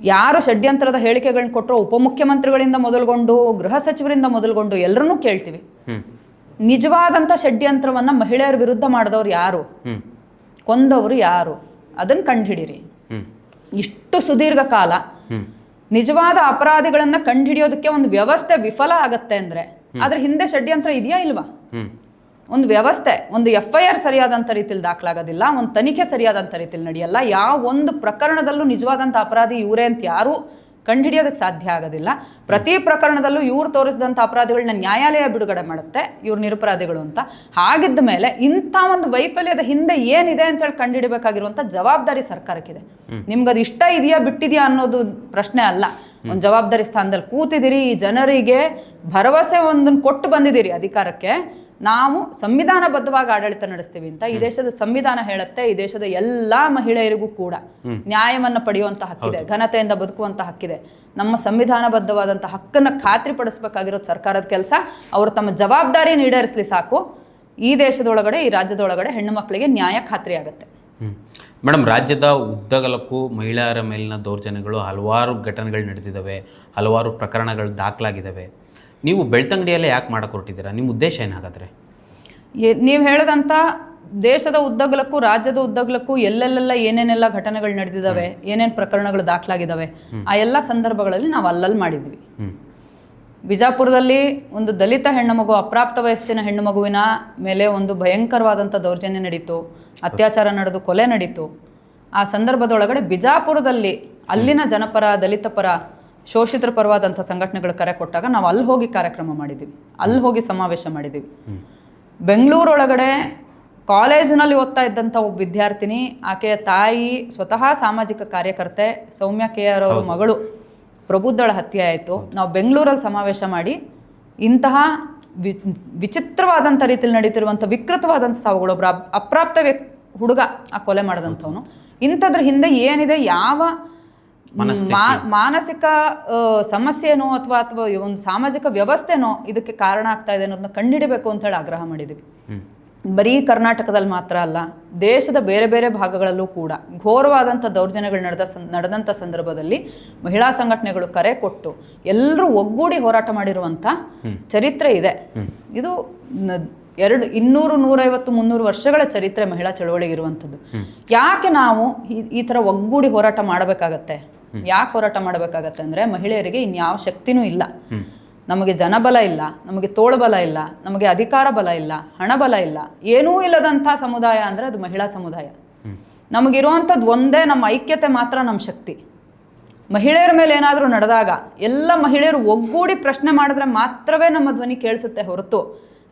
ಯಾರು ಷಡ್ಯಂತ್ರದ ಹೇಳಿಕೆಗಳನ್ನ ಕೊಟ್ಟರೋ ಉಪಮುಖ್ಯಮಂತ್ರಿಗಳಿಂದ ಮೊದಲುಗೊಂಡು ಗೃಹ ಸಚಿವರಿಂದ ಮೊದಲುಗೊಂಡು ಎಲ್ಲರನ್ನೂ ಕೇಳ್ತೀವಿ. ನಿಜವಾದಂಥ ಷಡ್ಯಂತ್ರವನ್ನು ಮಹಿಳೆಯರ ವಿರುದ್ಧ ಮಾಡಿದವರು ಯಾರು? ಕೊಂದವರು ಯಾರು? ಅದನ್ನು ಕಂಡುಹಿಡೀರಿ. ಇಷ್ಟು ಸುದೀರ್ಘ ಕಾಲ ನಿಜವಾದ ಅಪರಾಧಿಗಳನ್ನ ಕಂಡುಹಿಡಿಯೋದಕ್ಕೆ ಒಂದು ವ್ಯವಸ್ಥೆ ವಿಫಲ ಆಗತ್ತೆ ಅಂದ್ರೆ ಅದ್ರ ಹಿಂದೆ ಷಡ್ಯಂತ್ರ ಇದೆಯಾ ಇಲ್ವಾ? ಒಂದು ವ್ಯವಸ್ಥೆ ಒಂದು ಎಫ್ ಐ ಆರ್ ಸರಿಯಾದಂಥ ರೀತಿಯಲ್ಲಿ ದಾಖಲಾಗೋದಿಲ್ಲ ಒಂದು ತನಿಖೆ ಸರಿಯಾದಂಥ ರೀತಿಯಲ್ಲಿ ನಡೆಯಲ್ಲ ಯಾವ ಒಂದು ಪ್ರಕರಣದಲ್ಲೂ ನಿಜವಾದಂಥ ಅಪರಾಧಿ ಇವರೇ ಅಂತ ಯಾರೂ ಕಂಡುಹಿಡಿಯೋದಕ್ಕೆ ಸಾಧ್ಯ ಆಗೋದಿಲ್ಲ. ಪ್ರತಿ ಪ್ರಕರಣದಲ್ಲೂ ಇವ್ರು ತೋರಿಸಿದಂಥ ಅಪರಾಧಿಗಳನ್ನ ನ್ಯಾಯಾಲಯ ಬಿಡುಗಡೆ ಮಾಡುತ್ತೆ ಇವ್ರು ನಿರಪರಾಧಿಗಳು ಅಂತ. ಹಾಗಿದ್ದ ಮೇಲೆ ಇಂಥ ಒಂದು ವೈಫಲ್ಯದ ಹಿಂದೆ ಏನಿದೆ ಅಂತ ಹೇಳಿ ಕಂಡುಹಿಡಬೇಕಾಗಿರುವಂಥ ಜವಾಬ್ದಾರಿ ಸರ್ಕಾರಕ್ಕಿದೆ. ನಿಮ್ಗೆ ಅದು ಇಷ್ಟ ಇದೆಯಾ ಬಿಟ್ಟಿದೆಯಾ ಅನ್ನೋದು ಪ್ರಶ್ನೆ ಅಲ್ಲ. ಒಂದು ಜವಾಬ್ದಾರಿ ಸ್ಥಾನದಲ್ಲಿ ಕೂತಿದ್ದೀರಿ ಈ ಜನರಿಗೆ ಭರವಸೆ ಒಂದನ್ನು ಕೊಟ್ಟು ಬಂದಿದ್ದೀರಿ ಅಧಿಕಾರಕ್ಕೆ. ನಾವು ಸಂವಿಧಾನಬದ್ಧವಾಗಿ ಆಡಳಿತ ನಡೆಸ್ತೀವಿ ಅಂತ ಈ ದೇಶದ ಸಂವಿಧಾನ ಹೇಳುತ್ತೆ ಈ ದೇಶದ ಎಲ್ಲಾ ಮಹಿಳೆಯರಿಗೂ ಕೂಡ ನ್ಯಾಯವನ್ನು ಪಡೆಯುವಂತ ಹಕ್ಕಿದೆ ಘನತೆಯಿಂದ ಬದುಕುವಂತ ಹಕ್ಕಿದೆ. ನಮ್ಮ ಸಂವಿಧಾನಬದ್ಧವಾದಂಥ ಹಕ್ಕನ್ನ ಖಾತ್ರಿಪಡಿಸಬೇಕಾಗಿರೋದು ಸರ್ಕಾರದ ಕೆಲಸ. ಅವರು ತಮ್ಮ ಜವಾಬ್ದಾರಿ ಈಡೇರಿಸಲಿ ಸಾಕು. ಈ ದೇಶದೊಳಗಡೆ ಈ ರಾಜ್ಯದೊಳಗಡೆ ಹೆಣ್ಣು ಮಕ್ಕಳಿಗೆ ನ್ಯಾಯ ಖಾತ್ರಿ ಆಗುತ್ತೆ ಹ್ಮ್. ಮೇಡಮ್ ರಾಜ್ಯದ ಉದ್ದಗಲಕ್ಕೂ ಮಹಿಳೆಯರ ಮೇಲಿನ ದೌರ್ಜನ್ಯಗಳು ಹಲವಾರು ಘಟನೆಗಳು ನಡೆದಿದ್ದಾವೆ ಹಲವಾರು ಪ್ರಕರಣಗಳು ದಾಖಲಾಗಿದ್ದಾವೆ. ನೀವು ಬೆಳ್ತಂಗಡಿಯಲ್ಲೇ ಯಾಕೆ ಮಾಡಕ್ಕೆ ಹೊರಟಿದ್ದೀರಾ ನಿಮ್ಮ ಉದ್ದೇಶ ಏನಾಗಾದ್ರೆ? ನೀವು ಹೇಳದಂಥ ದೇಶದ ಉದ್ದಗಲಕ್ಕೂ ರಾಜ್ಯದ ಉದ್ದಗಲಕ್ಕೂ ಎಲ್ಲೆಲ್ಲೆಲ್ಲ ಏನೇನೆಲ್ಲ ಘಟನೆಗಳು ನಡೆದಿದ್ದಾವೆ ಏನೇನು ಪ್ರಕರಣಗಳು ದಾಖಲಾಗಿದ್ದಾವೆ ಆ ಎಲ್ಲ ಸಂದರ್ಭಗಳಲ್ಲಿ ನಾವು ಅಲ್ಲಲ್ಲಿ ಮಾಡಿದ್ವಿ. ಬಿಜಾಪುರದಲ್ಲಿ ಒಂದು ದಲಿತ ಹೆಣ್ಣು ಮಗು ಅಪ್ರಾಪ್ತ ವಯಸ್ಸಿನ ಹೆಣ್ಣು ಮಗುವಿನ ಮೇಲೆ ಒಂದು ಭಯಂಕರವಾದಂಥ ದೌರ್ಜನ್ಯ ನಡೀತು ಅತ್ಯಾಚಾರ ನಡೆದು ಕೊಲೆ ನಡೀತು. ಆ ಸಂದರ್ಭದೊಳಗಡೆ ಬಿಜಾಪುರದಲ್ಲಿ ಅಲ್ಲಿನ ಜನಪರ ದಲಿತ ಪರ ಶೋಷಿತರ ಪರವಾದಂಥ ಸಂಘಟನೆಗಳು ಕರೆ ಕೊಟ್ಟಾಗ ನಾವು ಅಲ್ಲಿ ಹೋಗಿ ಕಾರ್ಯಕ್ರಮ ಮಾಡಿದ್ದೀವಿ. ಅಲ್ಲಿ ಹೋಗಿ ಸಮಾವೇಶ ಮಾಡಿದ್ದೀವಿ. ಬೆಂಗಳೂರೊಳಗಡೆ ಕಾಲೇಜಿನಲ್ಲಿ ಓದ್ತಾ ಇದ್ದಂಥ ಒಬ್ಬ ವಿದ್ಯಾರ್ಥಿನಿ ಆಕೆಯ ತಾಯಿ ಸ್ವತಃ ಸಾಮಾಜಿಕ ಕಾರ್ಯಕರ್ತೆ ಸೌಮ್ಯ ಕೆ ಆರ್ ಅವರ ಮಗಳು ಪ್ರಬುದ್ಧಳ ಹತ್ಯೆ ಆಯಿತು ನಾವು ಬೆಂಗಳೂರಲ್ಲಿ ಸಮಾವೇಶ ಮಾಡಿ ಇಂತಹ ವಿ ವಿಚಿತ್ರವಾದಂಥ ರೀತಿಯಲ್ಲಿ ನಡೀತಿರುವಂಥ ವಿಕೃತವಾದಂಥ ಸಾವುಗಳು ಒಬ್ಬರ ಅಪ್ರಾಪ್ತ ವ್ಯಕ್ತಿ ಹುಡುಗ ಆ ಕೊಲೆ ಮಾಡಿದಂಥವನು. ಇಂಥದ್ರ ಹಿಂದೆ ಏನಿದೆ? ಯಾವ ಮಾನಸಿಕ ಸಮಸ್ಯೆನೋ ಅಥವಾ ಅಥವಾ ಒಂದು ಸಾಮಾಜಿಕ ವ್ಯವಸ್ಥೆನೋ ಇದಕ್ಕೆ ಕಾರಣ ಆಗ್ತಾ ಇದೆ ಅನ್ನೋದನ್ನ ಕಂಡುಹಿಡಿಬೇಕು ಅಂತ ಹೇಳಿ ಆಗ್ರಹ ಮಾಡಿದ್ದೀವಿ ಬರೀ ಕರ್ನಾಟಕದಲ್ಲಿ ಮಾತ್ರ ಅಲ್ಲ ದೇಶದ ಬೇರೆ ಬೇರೆ ಭಾಗಗಳಲ್ಲೂ ಕೂಡ ಘೋರವಾದಂಥ ದೌರ್ಜನ್ಯಗಳು ನಡೆದ ಸಂ ನಡೆದಂಥ ಸಂದರ್ಭದಲ್ಲಿ ಮಹಿಳಾ ಸಂಘಟನೆಗಳು ಕರೆ ಕೊಟ್ಟು ಎಲ್ಲರೂ ಒಗ್ಗೂಡಿ ಹೋರಾಟ ಮಾಡಿರುವಂಥ ಚರಿತ್ರೆ ಇದೆ. ಇದು ಎರಡು ಇನ್ನೂರು ನೂರೈವತ್ತು ಮುನ್ನೂರು ವರ್ಷಗಳ ಚರಿತ್ರೆ ಮಹಿಳಾ ಚಳವಳಿಗೆ ಇರುವಂಥದ್ದು. ಯಾಕೆ ನಾವು ಈ- ಈ ಥರ ಒಗ್ಗೂಡಿ ಹೋರಾಟ ಮಾಡಬೇಕಾಗತ್ತೆ? ಯಾಕೆ ಹೋರಾಟ ಮಾಡಬೇಕಾಗತ್ತೆ ಅಂದರೆ ಮಹಿಳೆಯರಿಗೆ ಇನ್ಯಾವ ಶಕ್ತಿನೂ ಇಲ್ಲ. ನಮಗೆ ಜನಬಲ ಇಲ್ಲ ನಮಗೆ ತೋಳ್ಬಲ ಇಲ್ಲ ನಮಗೆ ಅಧಿಕಾರ ಬಲ ಇಲ್ಲ ಹಣಬಲ ಇಲ್ಲ ಏನೂ ಇಲ್ಲದಂಥ ಸಮುದಾಯ ಅಂದರೆ ಅದು ಮಹಿಳಾ ಸಮುದಾಯ. ನಮಗಿರುವಂಥದ್ದು ಒಂದೇ ನಮ್ಮ ಐಕ್ಯತೆ ಮಾತ್ರ ನಮ್ಮ ಶಕ್ತಿ. ಮಹಿಳೆಯರ ಮೇಲೆ ಏನಾದರೂ ನಡೆದಾಗ ಎಲ್ಲ ಮಹಿಳೆಯರು ಒಗ್ಗೂಡಿ ಪ್ರಶ್ನೆ ಮಾಡಿದ್ರೆ ಮಾತ್ರವೇ ನಮ್ಮ ಧ್ವನಿ ಕೇಳಿಸುತ್ತೆ ಹೊರತು.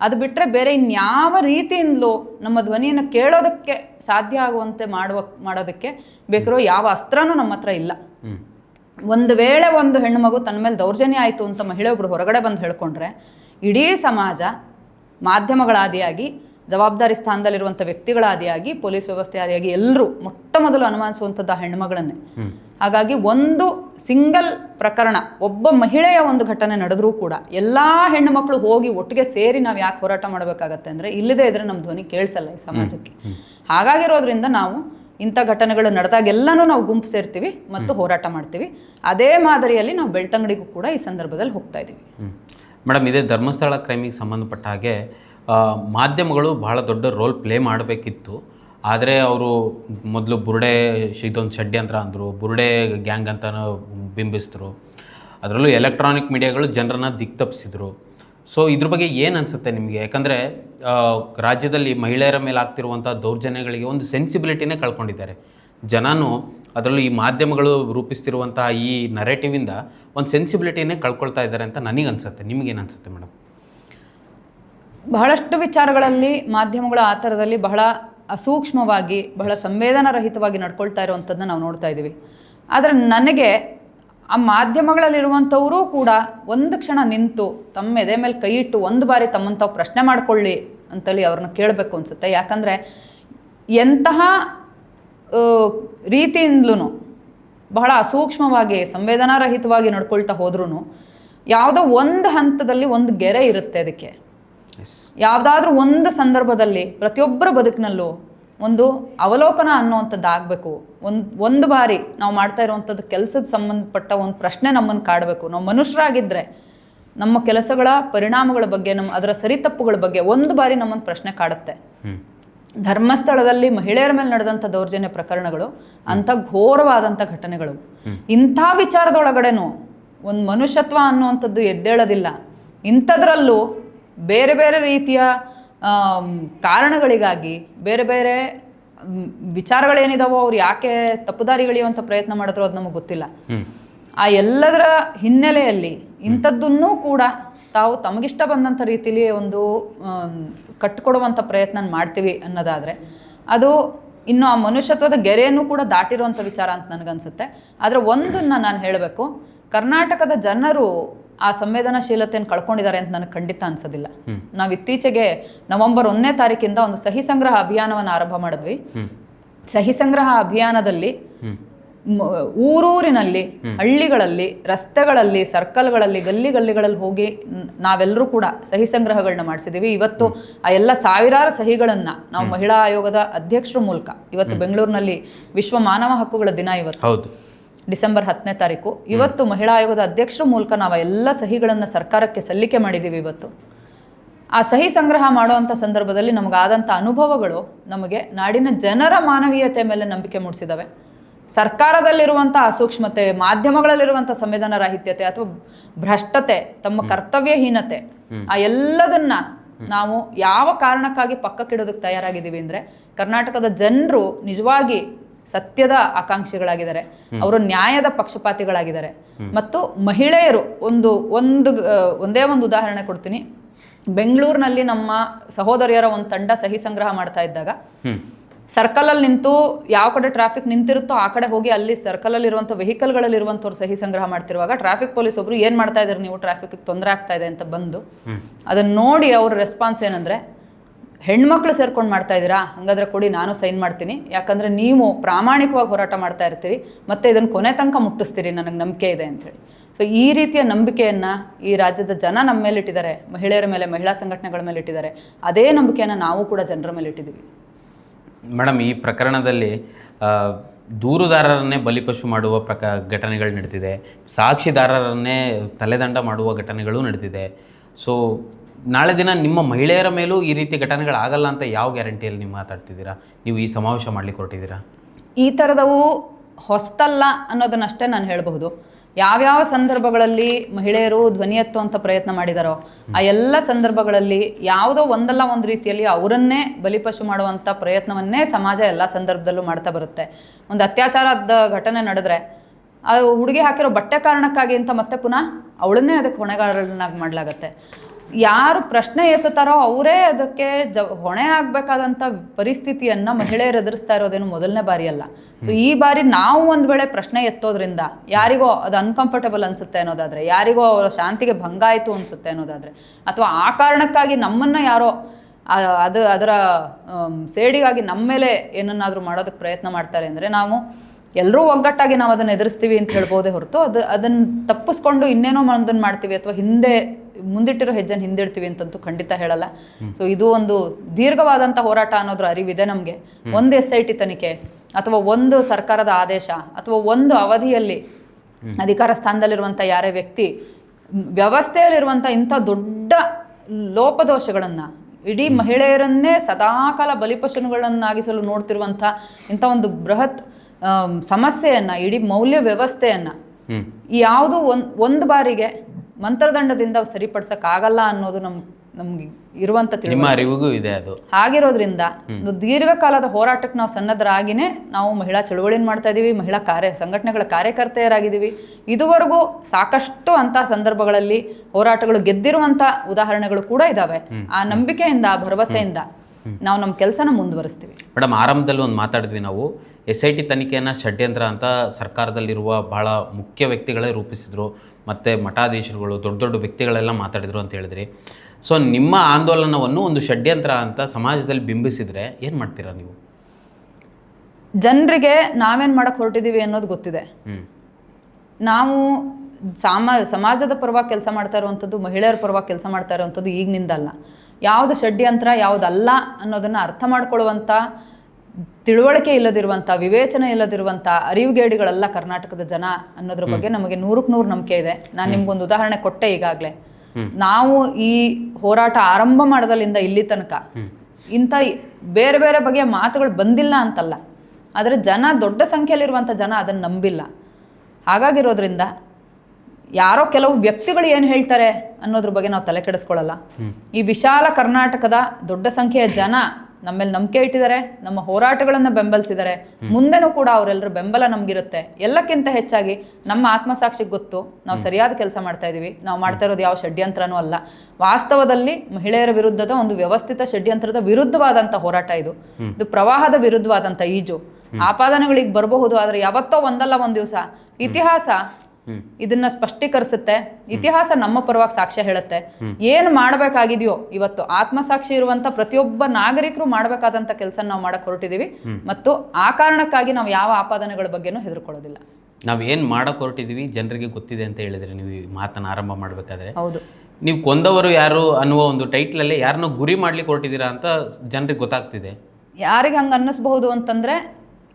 ಅದು ಬಿಟ್ಟರೆ ಬೇರೆ ಇನ್ಯಾವ ರೀತಿಯಿಂದಲೂ ನಮ್ಮ ಧ್ವನಿಯನ್ನು ಕೇಳೋದಕ್ಕೆ ಸಾಧ್ಯ ಆಗುವಂತೆ ಮಾಡುವ ಮಾಡೋದಕ್ಕೆ ಬೇಕಿರೋ ಯಾವ ಅಸ್ತ್ರನೂ ನಮ್ಮ ಹತ್ರ ಇಲ್ಲ. ಒಂದು ವೇಳೆ ಒಂದು ಹೆಣ್ಣು ಮಗು ತನ್ನ ಮೇಲೆ ದೌರ್ಜನ್ಯ ಆಯಿತು ಅಂತ ಮಹಿಳೆ ಒಬ್ರು ಹೊರಗಡೆ ಬಂದು ಹೇಳ್ಕೊಂಡ್ರೆ ಇಡೀ ಸಮಾಜ ಮಾಧ್ಯಮಗಳ ಆದಿಯಾಗಿ ಜವಾಬ್ದಾರಿ ಸ್ಥಾನದಲ್ಲಿರುವಂಥ ವ್ಯಕ್ತಿಗಳ ಆದಿಯಾಗಿ ಪೊಲೀಸ್ ವ್ಯವಸ್ಥೆ ಆದಿಯಾಗಿ ಎಲ್ಲರೂ ಮೊಟ್ಟ ಮೊದಲು ಅನುಮಾನಿಸುವಂಥದ್ದು ಆ ಹೆಣ್ಮಗಳನ್ನೇ ಹಾಗಾಗಿ ಒಂದು ಸಿಂಗಲ್ ಪ್ರಕರಣ ಒಬ್ಬ ಮಹಿಳೆಯ ಒಂದು ಘಟನೆ ನಡೆದರೂ ಕೂಡ ಎಲ್ಲ ಹೆಣ್ಣು ಮಕ್ಕಳು ಹೋಗಿ ಒಟ್ಟಿಗೆ ಸೇರಿ ನಾವು ಯಾಕೆ ಹೋರಾಟ ಮಾಡಬೇಕಾಗತ್ತೆ ಅಂದರೆ ಇಲ್ಲದೇ ಇದ್ರೆ ನಮ್ಮ ಧ್ವನಿ ಕೇಳಿಸಲ್ಲ ಈ ಸಮಾಜಕ್ಕೆ. ಹಾಗಾಗಿರೋದ್ರಿಂದ ನಾವು ಇಂಥ ಘಟನೆಗಳು ನಡೆದಾಗೆಲ್ಲನೂ ನಾವು ಗುಂಪು ಸೇರ್ತೀವಿ ಮತ್ತು ಹೋರಾಟ ಮಾಡ್ತೀವಿ. ಅದೇ ಮಾದರಿಯಲ್ಲಿ ನಾವು ಬೆಳ್ತಂಗಡಿಗೂ ಕೂಡ ಈ ಸಂದರ್ಭದಲ್ಲಿ ಹೋಗ್ತಾ ಇದ್ದೀವಿ. ಮೇಡಮ್ ಇದೇ ಧರ್ಮಸ್ಥಳ ಕ್ರೈಮಿಗೆ ಸಂಬಂಧಪಟ್ಟ ಹಾಗೆ ಮಾಧ್ಯಮಗಳು ಬಹಳ ದೊಡ್ಡ ರೋಲ್ ಪ್ಲೇ ಮಾಡಬೇಕಿತ್ತು. ಆದರೆ ಅವರು ಮೊದಲು ಬುರುಡೆ ಇದೊಂದು ಷಡ್ಯಂತ್ರ ಅಂದರು ಬುರುಡೆ ಗ್ಯಾಂಗ್ ಅಂತ ಬಿಂಬಿಸಿದ್ರು. ಅದರಲ್ಲೂ ಎಲೆಕ್ಟ್ರಾನಿಕ್ ಮೀಡಿಯಾಗಳು ಜನರನ್ನ ದಿಕ್ ತಪ್ಪಿಸಿದ್ರು ಸೊ ಇದ್ರ ಬಗ್ಗೆ ಏನು ಅನಿಸುತ್ತೆ ನಿಮಗೆ? ಯಾಕಂದರೆ ರಾಜ್ಯದಲ್ಲಿ ಮಹಿಳೆಯರ ಮೇಲೆ ಆಗ್ತಿರುವಂಥ ದೌರ್ಜನ್ಯಗಳಿಗೆ ಒಂದು ಸೆನ್ಸಿಬಿಲಿಟಿನೇ ಕಳ್ಕೊಂಡಿದ್ದಾರೆ. ಜನನು ಅದರಲ್ಲೂ ಈ ಮಾಧ್ಯಮಗಳು ರೂಪಿಸ್ತಿರುವಂತಹ ಈ ನರೇಟಿವಿಂದ ಒಂದು ಸೆನ್ಸಿಬಿಲಿಟಿನೇ ಕಳ್ಕೊಳ್ತಾ ಇದ್ದಾರೆ ಅಂತ ನನಗೆ ಅನಿಸುತ್ತೆ. ನಿಮಗೇನು ಅನಿಸುತ್ತೆ ಮೇಡಮ್ ಬಹಳಷ್ಟು ವಿಚಾರಗಳಲ್ಲಿ ಮಾಧ್ಯಮಗಳು ಆ ಥರದಲ್ಲಿ ಬಹಳ ಅಸೂಕ್ಷ್ಮವಾಗಿ, ಬಹಳ ಸಂವೇದನಾರಹಿತವಾಗಿ ನಡ್ಕೊಳ್ತಾ ಇರುವಂಥದ್ದನ್ನ ನಾವು ನೋಡ್ತಾ ಇದ್ದೀವಿ. ಆದರೆ ನನಗೆ ಆ ಮಾಧ್ಯಮಗಳಲ್ಲಿರುವಂಥವರು ಕೂಡ ಒಂದು ಕ್ಷಣ ನಿಂತು ತಮ್ಮ ಎದೆ ಮೇಲೆ ಕೈ ಇಟ್ಟು ಒಂದು ಬಾರಿ ತಮ್ಮನ್ನು ತಾವು ಪ್ರಶ್ನೆ ಮಾಡಿಕೊಳ್ಳಿ ಅಂತೇಳಿ ಅವ್ರನ್ನ ಕೇಳಬೇಕು ಅನಿಸುತ್ತೆ. ಯಾಕಂದರೆ ಎಂತಹ ರೀತಿಯಿಂದಲೂ ಬಹಳ ಅಸೂಕ್ಷ್ಮವಾಗಿ ಸಂವೇದನಾರಹಿತವಾಗಿ ನಡ್ಕೊಳ್ತಾ ಹೋದ್ರೂ ಯಾವುದೋ ಒಂದು ಹಂತದಲ್ಲಿ ಒಂದು ಗೆರೆ ಇರುತ್ತೆ ಅದಕ್ಕೆ. ಯಾವುದಾದ್ರೂ ಒಂದು ಸಂದರ್ಭದಲ್ಲಿ ಪ್ರತಿಯೊಬ್ಬರ ಬದುಕಿನಲ್ಲೂ ಒಂದು ಅವಲೋಕನ ಅನ್ನುವಂಥದ್ದು ಆಗಬೇಕು. ಒಂದು ಒಂದು ಬಾರಿ ನಾವು ಮಾಡ್ತಾ ಇರುವಂಥದ್ದು ಕೆಲಸದ ಸಂಬಂಧಪಟ್ಟ ಒಂದು ಪ್ರಶ್ನೆ ನಮ್ಮನ್ನು ಕಾಡಬೇಕು. ನಾವು ಮನುಷ್ಯರಾಗಿದ್ದರೆ ನಮ್ಮ ಕೆಲಸಗಳ ಪರಿಣಾಮಗಳ ಬಗ್ಗೆ ನಮ್ಮ ಅದರ ಸರಿತಪ್ಪುಗಳ ಬಗ್ಗೆ ಒಂದು ಬಾರಿ ನಮ್ಮನ್ನು ಪ್ರಶ್ನೆ ಕಾಡುತ್ತೆ. ಧರ್ಮಸ್ಥಳದಲ್ಲಿ ಮಹಿಳೆಯರ ಮೇಲೆ ನಡೆದಂಥ ದೌರ್ಜನ್ಯ ಪ್ರಕರಣಗಳು ಅಂಥ ಘೋರವಾದಂಥ ಘಟನೆಗಳು. ಇಂಥ ವಿಚಾರದೊಳಗಡೆನೂ ಒಂದು ಮನುಷ್ಯತ್ವ ಅನ್ನುವಂಥದ್ದು ಎದ್ದೇಳೋದಿಲ್ಲ. ಇಂಥದ್ರಲ್ಲೂ ಬೇರೆ ಬೇರೆ ರೀತಿಯ ಕಾರಣಗಳಿಗಾಗಿ ಬೇರೆ ಬೇರೆ ವಿಚಾರಗಳೇನಿದಾವೋ ಅವ್ರು ಯಾಕೆ ತಪ್ಪುದಾರಿಗಳಿಯುವಂಥ ಪ್ರಯತ್ನ ಮಾಡಿದ್ರು ಅದು ನಮಗೆ ಗೊತ್ತಿಲ್ಲ. ಆ ಎಲ್ಲದರ ಹಿನ್ನೆಲೆಯಲ್ಲಿ ಇಂಥದ್ದನ್ನೂ ಕೂಡ ತಾವು ತಮಗಿಷ್ಟ ಬಂದಂಥ ರೀತಿಲಿ ಒಂದು ಕಟ್ಟಿಕೊಡುವಂಥ ಪ್ರಯತ್ನ ಮಾಡ್ತೀವಿ ಅನ್ನೋದಾದರೆ ಅದು ಇನ್ನು ಆ ಮನುಷ್ಯತ್ವದ ಗೆರೆಯನ್ನು ಕೂಡ ದಾಟಿರುವಂಥ ವಿಚಾರ ಅಂತ ನನಗನ್ಸುತ್ತೆ. ಆದರೆ ಒಂದನ್ನು ನಾನು ಹೇಳಬೇಕು ಕರ್ನಾಟಕದ ಜನರು ಆ ಸಂವೇದನಾಶೀಲತೆಯನ್ನು ಕಳ್ಕೊಂಡಿದ್ದಾರೆ ಅಂತ ನನಗೆ ಖಂಡಿತ ಅನ್ಸೋದಿಲ್ಲ. ನಾವು ಇತ್ತೀಚೆಗೆ ನವೆಂಬರ್ ಒಂದನೇ ತಾರೀಕಿಂದ ಒಂದು ಸಹಿ ಸಂಗ್ರಹ ಅಭಿಯಾನವನ್ನು ಆರಂಭ ಮಾಡಿದ್ವಿ. ಸಹಿ ಸಂಗ್ರಹ ಅಭಿಯಾನದಲ್ಲಿ ಊರೂರಿನಲ್ಲಿ ಹಳ್ಳಿಗಳಲ್ಲಿ ರಸ್ತೆಗಳಲ್ಲಿ ಸರ್ಕಲ್ಗಳಲ್ಲಿ ಗಲ್ಲಿ ಗಲ್ಲಿಗಳಲ್ಲಿ ಹೋಗಿ ನಾವೆಲ್ಲರೂ ಕೂಡ ಸಹಿ ಸಂಗ್ರಹಗಳನ್ನ ಮಾಡಿಸಿದ್ದೀವಿ ಇವತ್ತು ಆ ಎಲ್ಲ ಸಾವಿರಾರು ಸಹಿಗಳನ್ನ ನಾವು ಮಹಿಳಾ ಆಯೋಗದ ಅಧ್ಯಕ್ಷರ ಮೂಲಕ ಇವತ್ತು ಬೆಂಗಳೂರಿನಲ್ಲಿ ವಿಶ್ವ ಮಾನವ ಹಕ್ಕುಗಳ ದಿನ ಇವತ್ತು. ಡಿಸೆಂಬರ್ ಹತ್ತನೇ ತಾರೀಕು. ಇವತ್ತು ಮಹಿಳಾ ಆಯೋಗದ ಅಧ್ಯಕ್ಷರ ಮೂಲಕ ನಾವು ಎಲ್ಲ ಸಹಿಗಳನ್ನು ಸರ್ಕಾರಕ್ಕೆ ಸಲ್ಲಿಕೆ ಮಾಡಿದ್ದೀವಿ ಇವತ್ತು. ಆ ಸಹಿ ಸಂಗ್ರಹ ಮಾಡುವಂಥ ಸಂದರ್ಭದಲ್ಲಿ ನಮಗಾದಂಥ ಅನುಭವಗಳು ನಮಗೆ ನಾಡಿನ ಜನರ ಮಾನವೀಯತೆ ಮೇಲೆ ನಂಬಿಕೆ ಮೂಡಿಸಿದ್ದಾವೆ ಸರ್ಕಾರದಲ್ಲಿರುವಂಥ ಅಸೂಕ್ಷ್ಮತೆ ಮಾಧ್ಯಮಗಳಲ್ಲಿರುವಂಥ ಸಂವಿಧಾನ ರಾಹಿತ್ಯತೆ ಅಥವಾ ಭ್ರಷ್ಟತೆ ತಮ್ಮ ಕರ್ತವ್ಯಹೀನತೆ ಆ ಎಲ್ಲದನ್ನ ನಾವು ಯಾವ ಕಾರಣಕ್ಕಾಗಿ ಪಕ್ಕಕ್ಕಿಡೋದಕ್ಕೆ ತಯಾರಾಗಿದ್ದೀವಿ ಅಂದರೆ ಕರ್ನಾಟಕದ ಜನರು ನಿಜವಾಗಿ ಸತ್ಯದ ಆಕಾಂಕ್ಷಿಗಳಾಗಿದ್ದಾರೆ. ಅವರು ನ್ಯಾಯದ ಪಕ್ಷಪಾತಿಗಳಾಗಿದ್ದಾರೆ. ಮತ್ತು ಮಹಿಳೆಯರು ಒಂದು ಒಂದು ಒಂದೇ ಒಂದು ಉದಾಹರಣೆ ಕೊಡ್ತೀನಿ. ಬೆಂಗಳೂರಿನಲ್ಲಿ ನಮ್ಮ ಸಹೋದರಿಯರ ಒಂದು ತಂಡ ಸಹಿ ಸಂಗ್ರಹ ಮಾಡ್ತಾ ಇದ್ದಾಗ ಸರ್ಕಲಲ್ಲಿ ನಿಂತು ಯಾವ ಕಡೆ ಟ್ರಾಫಿಕ್ ನಿಂತಿರುತ್ತೋ ಆ ಕಡೆ ಹೋಗಿ ಅಲ್ಲಿ ಸರ್ಕಲಲ್ಲಿ ಇರುವಂಥ ವೆಹಿಕಲ್ಗಳಲ್ಲಿ ಇರುವಂಥವ್ರು ಸಹಿ ಸಂಗ್ರಹ ಮಾಡ್ತಿರುವಾಗ ಟ್ರಾಫಿಕ್ ಪೊಲೀಸ್ ಒಬ್ರು ಏನು ಮಾಡ್ತಾ ಇದ್ದಾರೆ ನೀವು ಟ್ರಾಫಿಕ್ ತೊಂದರೆ ಆಗ್ತಾ ಇದೆ ಅಂತ ಬಂದು ಅದನ್ನ ನೋಡಿ ಅವ್ರ ರೆಸ್ಪಾನ್ಸ್ ಏನಂದ್ರೆ ಹೆಣ್ಮಕ್ಳು ಸೇರ್ಕೊಂಡು ಮಾಡ್ತಾ ಇದ್ದೀರಾ? ಹಂಗಾದ್ರೆ ಕೊಡಿ, ನಾನು ಸೈನ್ ಮಾಡ್ತೀನಿ. ಯಾಕಂದ್ರೆ ನೀವು ಪ್ರಾಮಾಣಿಕವಾಗಿ ಹೋರಾಟ ಮಾಡ್ತಾ ಇರ್ತೀರಿ, ಮತ್ತೆ ಇದನ್ನ ಕೊನೆ ತನಕ ಮುಟ್ಟಿಸ್ತೀರಿ, ನನಗೆ ನಂಬಿಕೆ ಇದೆ ಅಂಥೇಳಿ ಸೊ ಈ ರೀತಿಯ ನಂಬಿಕೆಯನ್ನ ಈ ರಾಜ್ಯದ ಜನ ನಮ್ಮ ಮೇಲೆ ಇಟ್ಟಿದ್ದಾರೆ, ಮಹಿಳೆಯರ ಮೇಲೆ, ಮಹಿಳಾ ಸಂಘಟನೆಗಳ ಮೇಲೆ ಇಟ್ಟಿದ್ದಾರೆ, ಅದೇ ನಂಬಿಕೆಯನ್ನು ನಾವು ಕೂಡ ಜನರ ಮೇಲೆ ಇಟ್ಟಿದ್ದೀವಿ. ಮೇಡಮ್, ಈ ಪ್ರಕರಣದಲ್ಲಿ ದೂರುದಾರರನ್ನೇ ಬಲಿಪಶು ಮಾಡುವ ಪ್ರಕ, ಘಟನೆಗಳು ನಡೆದಿದೆ ಸಾಕ್ಷಿದಾರರನ್ನೇ ತಲೆದಂಡ ಮಾಡುವ ಘಟನೆಗಳು ನಡೆದಿದೆ ಸೊ ನಾಳೆ ದಿನ ನಿಮ್ಮ ಮಹಿಳೆಯರ ಮೇಲೂ ಈ ರೀತಿ ಘಟನೆಗಳಾಗಲ್ಲ ಅಂತ ಯಾವ ಗ್ಯಾರಂಟಿಯಲ್ಲಿ ನೀವು ಮಾತಾಡ್ತಿದ್ದೀರಾ? ನೀವು ಈ ಸಮಾವೇಶ ಮಾಡ್ಲಿಕ್ಕೆ ಹೊರಟಿದ್ದೀರಾ? ಈ ಥರದವು ಹೊಸ್ತಲ್ಲ ಅನ್ನೋದನ್ನಷ್ಟೇ ನಾನು ಹೇಳಬಹುದು. ಯಾವ್ಯಾವ ಸಂದರ್ಭಗಳಲ್ಲಿ ಮಹಿಳೆಯರು ಧ್ವನಿ ಎತ್ತುವಂಥ ಪ್ರಯತ್ನ ಮಾಡಿದಾರೋ ಆ ಎಲ್ಲ ಸಂದರ್ಭಗಳಲ್ಲಿ ಯಾವುದೋ ಒಂದಲ್ಲ ಒಂದು ರೀತಿಯಲ್ಲಿ ಅವರನ್ನೇ ಬಲಿಪಶು ಮಾಡುವಂಥ ಪ್ರಯತ್ನವನ್ನೇ ಸಮಾಜ ಎಲ್ಲ ಸಂದರ್ಭದಲ್ಲೂ ಮಾಡ್ತಾ ಬರುತ್ತೆ. ಒಂದು ಅತ್ಯಾಚಾರದ ಘಟನೆ ನಡೆದ್ರೆ ಆ ಹುಡುಗಿ ಹಾಕಿರೋ ಬಟ್ಟೆ ಕಾರಣಕ್ಕಾಗಿ ಅಂತ ಮತ್ತೆ ಪುನಃ ಅವಳನ್ನೇ ಅದಕ್ಕೆ ಹೊಣೆಗಾರರನ್ನಾಗಿ ಮಾಡಲಾಗತ್ತೆ. ಯಾರು ಪ್ರಶ್ನೆ ಎತ್ತುತ್ತಾರೋ ಅವರೇ ಅದಕ್ಕೆ ಜ ಹೊಣೆ ಆಗಬೇಕಾದಂಥ ಪರಿಸ್ಥಿತಿಯನ್ನ ಮಹಿಳೆಯರು ಎದುರಿಸ್ತಾ ಇರೋದೇನು ಮೊದಲನೇ ಬಾರಿ ಅಲ್ಲ. ಸೊ ಈ ಬಾರಿ ನಾವು ಒಂದು ವೇಳೆ ಪ್ರಶ್ನೆ ಎತ್ತೋದ್ರಿಂದ ಯಾರಿಗೋ ಅದು ಅನ್ಕಂಫರ್ಟಬಲ್ ಅನ್ಸುತ್ತೆ ಅನ್ನೋದಾದ್ರೆ, ಯಾರಿಗೋ ಅವರ ಶಾಂತಿಗೆ ಭಂಗ ಆಯಿತು ಅನ್ಸುತ್ತೆ ಅನ್ನೋದಾದ್ರೆ, ಅಥವಾ ಆ ಕಾರಣಕ್ಕಾಗಿ ನಮ್ಮನ್ನ ಯಾರೋ ಅದು, ಅದರ ಸೇಡಿಗಾಗಿ ನಮ್ಮ ಮೇಲೆ ಏನನ್ನಾದರೂ ಮಾಡೋದಕ್ಕೆ ಪ್ರಯತ್ನ ಮಾಡ್ತಾರೆ ಅಂದರೆ ನಾವು ಎಲ್ಲರೂ ಒಗ್ಗಟ್ಟಾಗಿ ನಾವು ಅದನ್ನು ಎದುರಿಸ್ತೀವಿ ಅಂತ ಹೇಳ್ಬೋದೇ ಹೊರತು ಅದು ಅದನ್ನು ತಪ್ಪಿಸ್ಕೊಂಡು ಇನ್ನೇನೋ ಒಂದನ್ನು ಮಾಡ್ತೀವಿ ಅಥವಾ ಹಿಂದೆ ಮುಂದಿಟ್ಟಿರೋ ಹೆಜ್ಜೆನ ಹಿಂದಿಡ್ತೀವಿ ಅಂತಂತೂ ಖಂಡಿತ ಹೇಳಲ್ಲ. ಸೊ ಇದು ಒಂದು ದೀರ್ಘವಾದಂಥ ಹೋರಾಟ ಅನ್ನೋದ್ರ ಅರಿವಿದೆ ನಮಗೆ. ಒಂದು ಎಸ್ ಐ ಟಿ ತನಿಖೆ ಅಥವಾ ಒಂದು ಸರ್ಕಾರದ ಆದೇಶ ಅಥವಾ ಒಂದು ಅವಧಿಯಲ್ಲಿ ಅಧಿಕಾರ ಸ್ಥಾನದಲ್ಲಿರುವಂಥ ಯಾರೇ ವ್ಯಕ್ತಿ ವ್ಯವಸ್ಥೆಯಲ್ಲಿರುವಂತ ವ್ಯವಸ್ಥೆಯಲ್ಲಿರುವಂಥ ಇಂಥ ದೊಡ್ಡ ಲೋಪದೋಷಗಳನ್ನು ಇಡೀ ಮಹಿಳೆಯರನ್ನೇ ಸದಾಕಾಲ ಬಲಿಪಶುಗಳನ್ನಾಗಿಸಲು ನೋಡ್ತಿರುವಂಥ ಇಂಥ ಒಂದು ಬೃಹತ್ ಸಮಸ್ಯೆಯನ್ನ ಇಡೀ ಮೌಲ್ಯ ವ್ಯವಸ್ಥೆಯನ್ನ ಯಾವುದು ಒಂದು ಒಂದು ಬಾರಿಗೆ ಮಂತ್ರದಂಡದಿಂದ ಸರಿಪಡಿಸಕ್ಕಾಗಲ್ಲ ಅನ್ನೋದು ನಮ್ ನಮ್ಗೆ ಇರುವಂತ ನಿಮ್ಮ ಅರಿವಿಗೂ ಇದೆ ಅದು. ಹಾಗಿರೋದ್ರಿಂದ ಒಂದು ದೀರ್ಘಕಾಲದ ಹೋರಾಟಕ್ಕೆ ನಾವು ಸನ್ನದ್ಧರಾಗಿನೇ ನಾವು ಮಹಿಳಾ ಚಳುವಳಿನ ಮಾಡ್ತಾ ಇದೀವಿ ಮಹಿಳಾ ಕಾರ್ಯ ಸಂಘಟನೆಗಳ ಕಾರ್ಯಕರ್ತೆಯರಾಗಿದ್ದೀವಿ. ಇದುವರೆಗೂ ಸಾಕಷ್ಟು ಅಂತ ಸಂದರ್ಭಗಳಲ್ಲಿ ಹೋರಾಟಗಳು ಗೆದ್ದಿರುವಂತ ಉದಾಹರಣೆಗಳು ಕೂಡ ಇದಾವೆ. ಆ ನಂಬಿಕೆಯಿಂದ ಆ ಭರವಸೆಯಿಂದ ನಾವು ನಮ್ಮ ಕೆಲಸನ ಮುಂದುವರಿಸ್ತೀವಿ. ಮೇಡಮ್ ಆರಂಭದಲ್ಲಿ ಒಂದು ಮಾತಾಡಿದ್ವಿ ನಾವು. ಎಸ್ ಐ ಟಿ ತನಿಖೆಯನ್ನು ಷಡ್ಯಂತ್ರ ಅಂತ ಸರ್ಕಾರದಲ್ಲಿರುವ ಬಹಳ ಮುಖ್ಯ ವ್ಯಕ್ತಿಗಳೇ ರೂಪಿಸಿದ್ರು. ಮತ್ತು ಮಠಾಧೀಶರುಗಳು ದೊಡ್ಡ ದೊಡ್ಡ ವ್ಯಕ್ತಿಗಳೆಲ್ಲ ಮಾತಾಡಿದರು ಅಂತ ಹೇಳಿದ್ರಿ. ಸೊ ನಿಮ್ಮ ಆಂದೋಲನವನ್ನು ಒಂದು ಷಡ್ಯಂತ್ರ ಅಂತ ಸಮಾಜದಲ್ಲಿ ಬಿಂಬಿಸಿದರೆ ಏನು ಮಾಡ್ತೀರಾ ನೀವು? ಜನರಿಗೆ ನಾವೇನು ಮಾಡಕ್ಕೆ ಹೊರಟಿದ್ದೀವಿ ಅನ್ನೋದು ಗೊತ್ತಿದೆ. ನಾವು ಸಾಮ ಸಮಾಜದ ಪರವಾಗಿ ಕೆಲಸ ಮಾಡ್ತಾ ಇರುವಂಥದ್ದು ಮಹಿಳೆಯರ ಪರವಾಗಿ ಕೆಲಸ ಮಾಡ್ತಾ ಇರುವಂಥದ್ದು ಈಗಿನಿಂದಲ್ಲ. ಯಾವುದು ಷಡ್ಯಂತ್ರ ಯಾವುದಲ್ಲ ಅನ್ನೋದನ್ನು ಅರ್ಥ ಮಾಡ್ಕೊಳ್ಳುವಂಥ ತಿಳುವಳಿಕೆ ಇಲ್ಲದಿರುವಂಥ ವಿವೇಚನೆ ಇಲ್ಲದಿರುವಂಥ ಅರಿವುಗೇಡಿಗಳೆಲ್ಲ ಕರ್ನಾಟಕದ ಜನ ಅನ್ನೋದ್ರ ಬಗ್ಗೆ ನಮಗೆ ನೂರಕ್ಕೆ ನೂರು ನಂಬಿಕೆ ಇದೆ. ನಾನು ನಿಮ್ಗೊಂದು ಉದಾಹರಣೆ ಕೊಟ್ಟೆ ಈಗಾಗಲೇ. ನಾವು ಈ ಹೋರಾಟ ಆರಂಭ ಮಾಡೋದಲ್ಲಿಂದ ಇಲ್ಲಿ ತನಕ ಇಂಥ ಬೇರೆ ಬೇರೆ ಬಗೆಯ ಮಾತುಗಳು ಬಂದಿಲ್ಲ ಅಂತಲ್ಲ. ಆದರೆ ಜನ ದೊಡ್ಡ ಸಂಖ್ಯೆಯಲ್ಲಿರುವಂಥ ಜನ ಅದನ್ನು ನಂಬಿಲ್ಲ. ಹಾಗಾಗಿರೋದ್ರಿಂದ ಯಾರೋ ಕೆಲವು ವ್ಯಕ್ತಿಗಳು ಏನು ಹೇಳ್ತಾರೆ ಅನ್ನೋದ್ರ ಬಗ್ಗೆ ನಾವು ತಲೆ ಕೆಡಿಸ್ಕೊಳ್ಳಲ್ಲ. ಈ ವಿಶಾಲ ಕರ್ನಾಟಕದ ದೊಡ್ಡ ಸಂಖ್ಯೆಯ ಜನ ನಮ್ಮೇಲೆ ನಂಬಿಕೆ ಇಟ್ಟಿದ್ದಾರೆ ನಮ್ಮ ಹೋರಾಟಗಳನ್ನು ಬೆಂಬಲಿಸಿದ್ದಾರೆ. ಮುಂದೆನೂ ಕೂಡ ಅವರೆಲ್ಲರ ಬೆಂಬಲ ನಮಗಿರುತ್ತೆ. ಎಲ್ಲಕ್ಕಿಂತ ಹೆಚ್ಚಾಗಿ ನಮ್ಮ ಆತ್ಮಸಾಕ್ಷಿಗೆ ಗೊತ್ತು ನಾವು ಸರಿಯಾದ ಕೆಲಸ ಮಾಡ್ತಾ ಇದೀವಿ. ನಾವು ಮಾಡ್ತಾ ಇರೋದು ಯಾವ ಷಡ್ಯಂತ್ರನೂ ಅಲ್ಲ. ವಾಸ್ತವದಲ್ಲಿ ಮಹಿಳೆಯರ ವಿರುದ್ಧದ ಒಂದು ವ್ಯವಸ್ಥಿತ ಷಡ್ಯಂತ್ರದ ವಿರುದ್ಧವಾದಂಥ ಹೋರಾಟ ಇದು. ಇದು ಪ್ರವಾಹದ ವಿರುದ್ಧವಾದಂಥ ಈಜು. ಆಪಾದನೆಗಳಿಗೆ ಬರಬಹುದು ಆದರೆ ಯಾವತ್ತೋ ಒಂದಲ್ಲ ಒಂದು ದಿವಸ. ಇತಿಹಾಸ ಇದನ್ನ ಸ್ಪಷ್ಟೀಕರಿಸುತ್ತೆ. ಇತಿಹಾಸ ನಮ್ಮ ಪರವಾಗಿ ಸಾಕ್ಷ್ಯ ಹೇಳುತ್ತೆ. ಏನ್ ಮಾಡಬೇಕಾಗಿದೆಯೋ ಇವತ್ತು ಆತ್ಮಸಾಕ್ಷಿ ಇರುವಂತ ಪ್ರತಿಯೊಬ್ಬ ನಾಗರಿಕರು ಮಾಡಬೇಕಾದಂತ ಕೆಲಸ ನಾವು ಮಾಡಕ್ ಹೊರಟಿದೀವಿ. ಮತ್ತು ಆ ಕಾರಣಕ್ಕಾಗಿ ನಾವು ಯಾವ ಆಪಾದನೆಗಳ ಬಗ್ಗೆನೂ ಹೆದರ್ಕೊಳ್ಳೋದಿಲ್ಲ. ನಾವು ಏನು ಮಾಡಕ್ ಹೊರಟಿದ್ದೀವಿ ಜನರಿಗೆ ಗೊತ್ತಿದೆ ಅಂತ ಹೇಳಿದ್ರೆ ನೀವು ಈ ಮಾತನ್ನ ಆರಂಭ ಮಾಡಬೇಕಾದ್ರೆ. ಹೌದು. ನೀವು ಕೊಂದವರು ಯಾರು ಅನ್ನುವ ಒಂದು ಟೈಟ್ಲಲ್ಲಿ ಯಾರನ್ನೋ ಗುರಿ ಮಾಡ್ಲಿಕ್ಕೆ ಹೊರಟಿದ್ದೀರಾ ಅಂತ ಜನರಿಗೆ ಗೊತ್ತಾಗ್ತಿದೆ. ಯಾರಿಗೆ ಹಂಗ ಅನ್ನಿಸ್ಬಹುದು ಅಂತಂದ್ರೆ